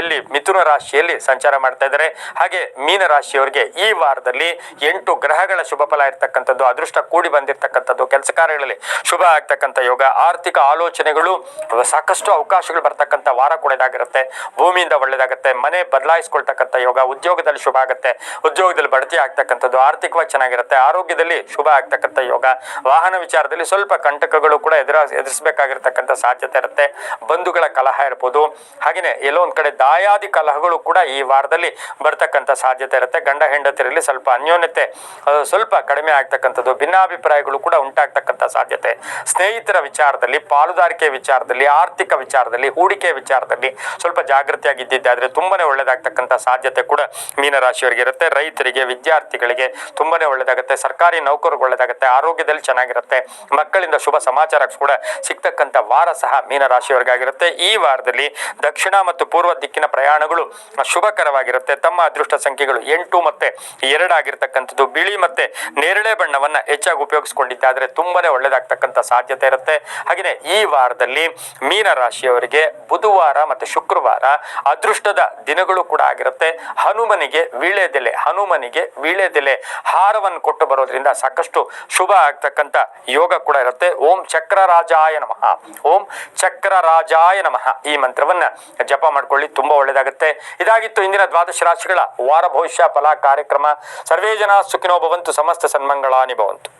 ಎಲ್ಲಿ ಮಿಥುನ ರಾಶಿಯಲ್ಲಿ ಸಂಚಾರ ಮಾಡ್ತಾ ಇದ್ದಾರೆ. ಹಾಗೆ ಮೀನ ರಾಶಿಯವರಿಗೆ ಈ ವಾರದಲ್ಲಿ ಎಂಟು ಗ್ರಹಗಳ ಶುಭ ಫಲ ಇರ್ತಕ್ಕಂಥದ್ದು, ಅದೃಷ್ಟ ಕೂಡಿ ಬಂದಿರತಕ್ಕಂಥದ್ದು. ಕೆಲಸ ಕಾರ್ಯಗಳಲ್ಲಿ ಶುಭ ಆಗ್ತಕ್ಕಂಥ ಯೋಗ, ಆರ್ಥಿಕ ಆಲೋಚನೆಗಳು, ಸಾಕಷ್ಟು ಅವಕಾಶಗಳು ಬರ್ತಕ್ಕಂಥ ವಾರ ಕೂಡ ಇದಾಗಿರುತ್ತೆ ಭೂಮಿಯಿಂದ ಒಳ್ಳೇದಾಗುತ್ತೆ, ಮನೆ ಬದಲಾಯಿಸ್ಕೊಳ್ತಕ್ಕಂಥ ಯೋಗ, ಉದ್ಯೋಗದಲ್ಲಿ ಶುಭ ಆಗುತ್ತೆ. ಉದ್ಯೋಗದಲ್ಲಿ ಬಡ್ತಿ ಆಗ್ತಕ್ಕಂಥದ್ದು ಆರ್ಥಿಕವಾಗಿ ಚೆನ್ನಾಗಿರುತ್ತೆ, ಆರೋಗ್ಯದಲ್ಲಿ ಶುಭ ಆಗ್ತಕ್ಕಂಥ ಯೋಗ. ವಾಹನ ವಿಚಾರದಲ್ಲಿ ಸ್ವಲ್ಪ ಕಂಟಕಗಳು ಕೂಡ ಎದುರ, ಎದುರಿಸಬೇಕಾಗಿರ್ತಕ್ಕಂಥ ಸಾಧ್ಯತೆ ಇರುತ್ತೆ. ಬಂಧುಗಳ ಕಲಹ ಇರ್ಬೋದು ಹಾಗೆಯೇ ಎಲ್ಲೋ ಒಂದು ಕಡೆ ದಾಯಾದಿ ಕಲಹಗಳು ಕೂಡ ಈ ವಾರದಲ್ಲಿ ಬರ್ತಕ್ಕಂಥ ಸಾಧ್ಯತೆ ಇರುತ್ತೆ. ಗಂಡ ಹೆಂಡತಿರಲ್ಲಿ ಸ್ವಲ್ಪ ಅನ್ಯೋನ್ಯತೆ ಸ್ವಲ್ಪ ಕಡಿಮೆ ಆಗ್ತಕ್ಕಂಥದ್ದು, ಭಿನ್ನಾಭಿಪ್ರಾಯಗಳು ಕೂಡ ಉಂಟಾಗ್ತಕ್ಕಂಥ ಸಾಧ್ಯತೆ. ಸ್ನೇಹಿತರ ವಿಚಾರದಲ್ಲಿ ಪಾಲುದಾರಿಕೆ ವಿಚಾರದಲ್ಲಿ, ಆರ್ಥಿಕ ವಿಚಾರದಲ್ಲಿ ಹೂಡಿಕೆ ವಿಚಾರದಲ್ಲಿ ಸ್ವಲ್ಪ ಜಾಗೃತಿಯಾಗಿದ್ದಿದ್ದೆ. ಆದ್ರೆ ತುಂಬಾನೇ ಒಳ್ಳೇದಾಗ್ತಕ್ಕಂಥ ಸಾಧ್ಯತೆ ಕೂಡ ಮೀನರಾಶಿಯವರಿಗೆ ಇರುತ್ತೆ ರೈತರಿಗೆ, ವಿದ್ಯಾರ್ಥಿಗಳಿಗೆ ತುಂಬಾನೇ ಒಳ್ಳೇದಾಗುತ್ತೆ. ಸರ್ಕಾರಿ ನೌಕರಿಗೆ ಒಳ್ಳೇದಾಗುತ್ತೆ. ಆರೋಗ್ಯದಲ್ಲಿ ಚೆನ್ನಾಗಿರುತ್ತೆ. ಮಕ್ಕಳಿಂದ ಶುಭ ಸಮಾಚಾರ ಕೂಡ ಸಿಗ್ತಕ್ಕಂಥ ವಾರ ಸಹ ಮೀನರಾಶಿಯವರಿಗಾಗಿರುತ್ತೆ. ಈ ವಾರದಲ್ಲಿ ದಕ್ಷಿಣ ಮತ್ತು ಪೂರ್ವ ದಿಕ್ಕಿನ ಪ್ರಯಾಣಗಳು ಶುಭಕರವಾಗಿರುತ್ತೆ. ತಮ್ಮ ಅದೃಷ್ಟ ಸಂಖ್ಯೆಗಳು ಎಂಟು ಮತ್ತೆ ಎರಡಾಗಿರ್ತಕ್ಕಂಥದ್ದು ಬಿಳಿ ಮತ್ತೆ ನೇರಳೆ ಬಣ್ಣವನ್ನು ಹೆಚ್ಚಾಗಿ ಉಪಯೋಗಿಸ್ಕೊಂಡಿದ್ದಾದ್ರೆ ತುಂಬಾನೇ ಒಳ್ಳೇದಾಗ್ತಕ್ಕಂಥ ಸಾಧ್ಯತೆ ಇರುತ್ತೆ. ಹಾಗೆಯೇ ಈ ವಾರದಲ್ಲಿ ಮೀನ ರಾಶಿಯವರಿಗೆ ಬುಧವಾರ ಮತ್ತು ಶುಕ್ರವಾರ ಅದೃಷ್ಟದ ದಿನಗಳು ಕೂಡ ಆಗಿರುತ್ತೆ. ಹನುಮನಿಗೆ ವೀಳ್ಯದೆಲೆ ಹನುಮನಿಗೆ ವೀಳ್ಯದೆಲೆ ಹಾರವನ್ನು ಕೊಟ್ಟು ಬರೋದ್ರಿಂದ ಸಾಕಷ್ಟು ಶುಭ ಆಗ್ತಕ್ಕಂಥ ಯೋಗ ಕೂಡ ಇರುತ್ತೆ. ಓಂ ಚಕ್ರರಾಜಾಯ ನಮಃ. ಓಂ ಚಕ್ರರಾಜಾಯ ನಮಃ. ಈ ಮಂತ್ರವನ್ನ ಜಪ ಮಾಡ್ಕೊಳ್ಳಿ, ತುಂಬಾ ಒಳ್ಳೇದಾಗುತ್ತೆ. ಇದಾಗಿತ್ತು ಇಂದಿನ ದ್ವಾದಶ ರಾಶಿಗಳ ವಾರ ಭವಿಷ್ಯ ಫಲ ಕಾರ್ಯಕ್ರಮ. ಸರ್ವೇ ಜನ ಸುಖಿನೋ ಭವಂತು, ಸಮಸ್ತ ಸನ್ಮಂಗಳಾನಿ ಭವಂತು.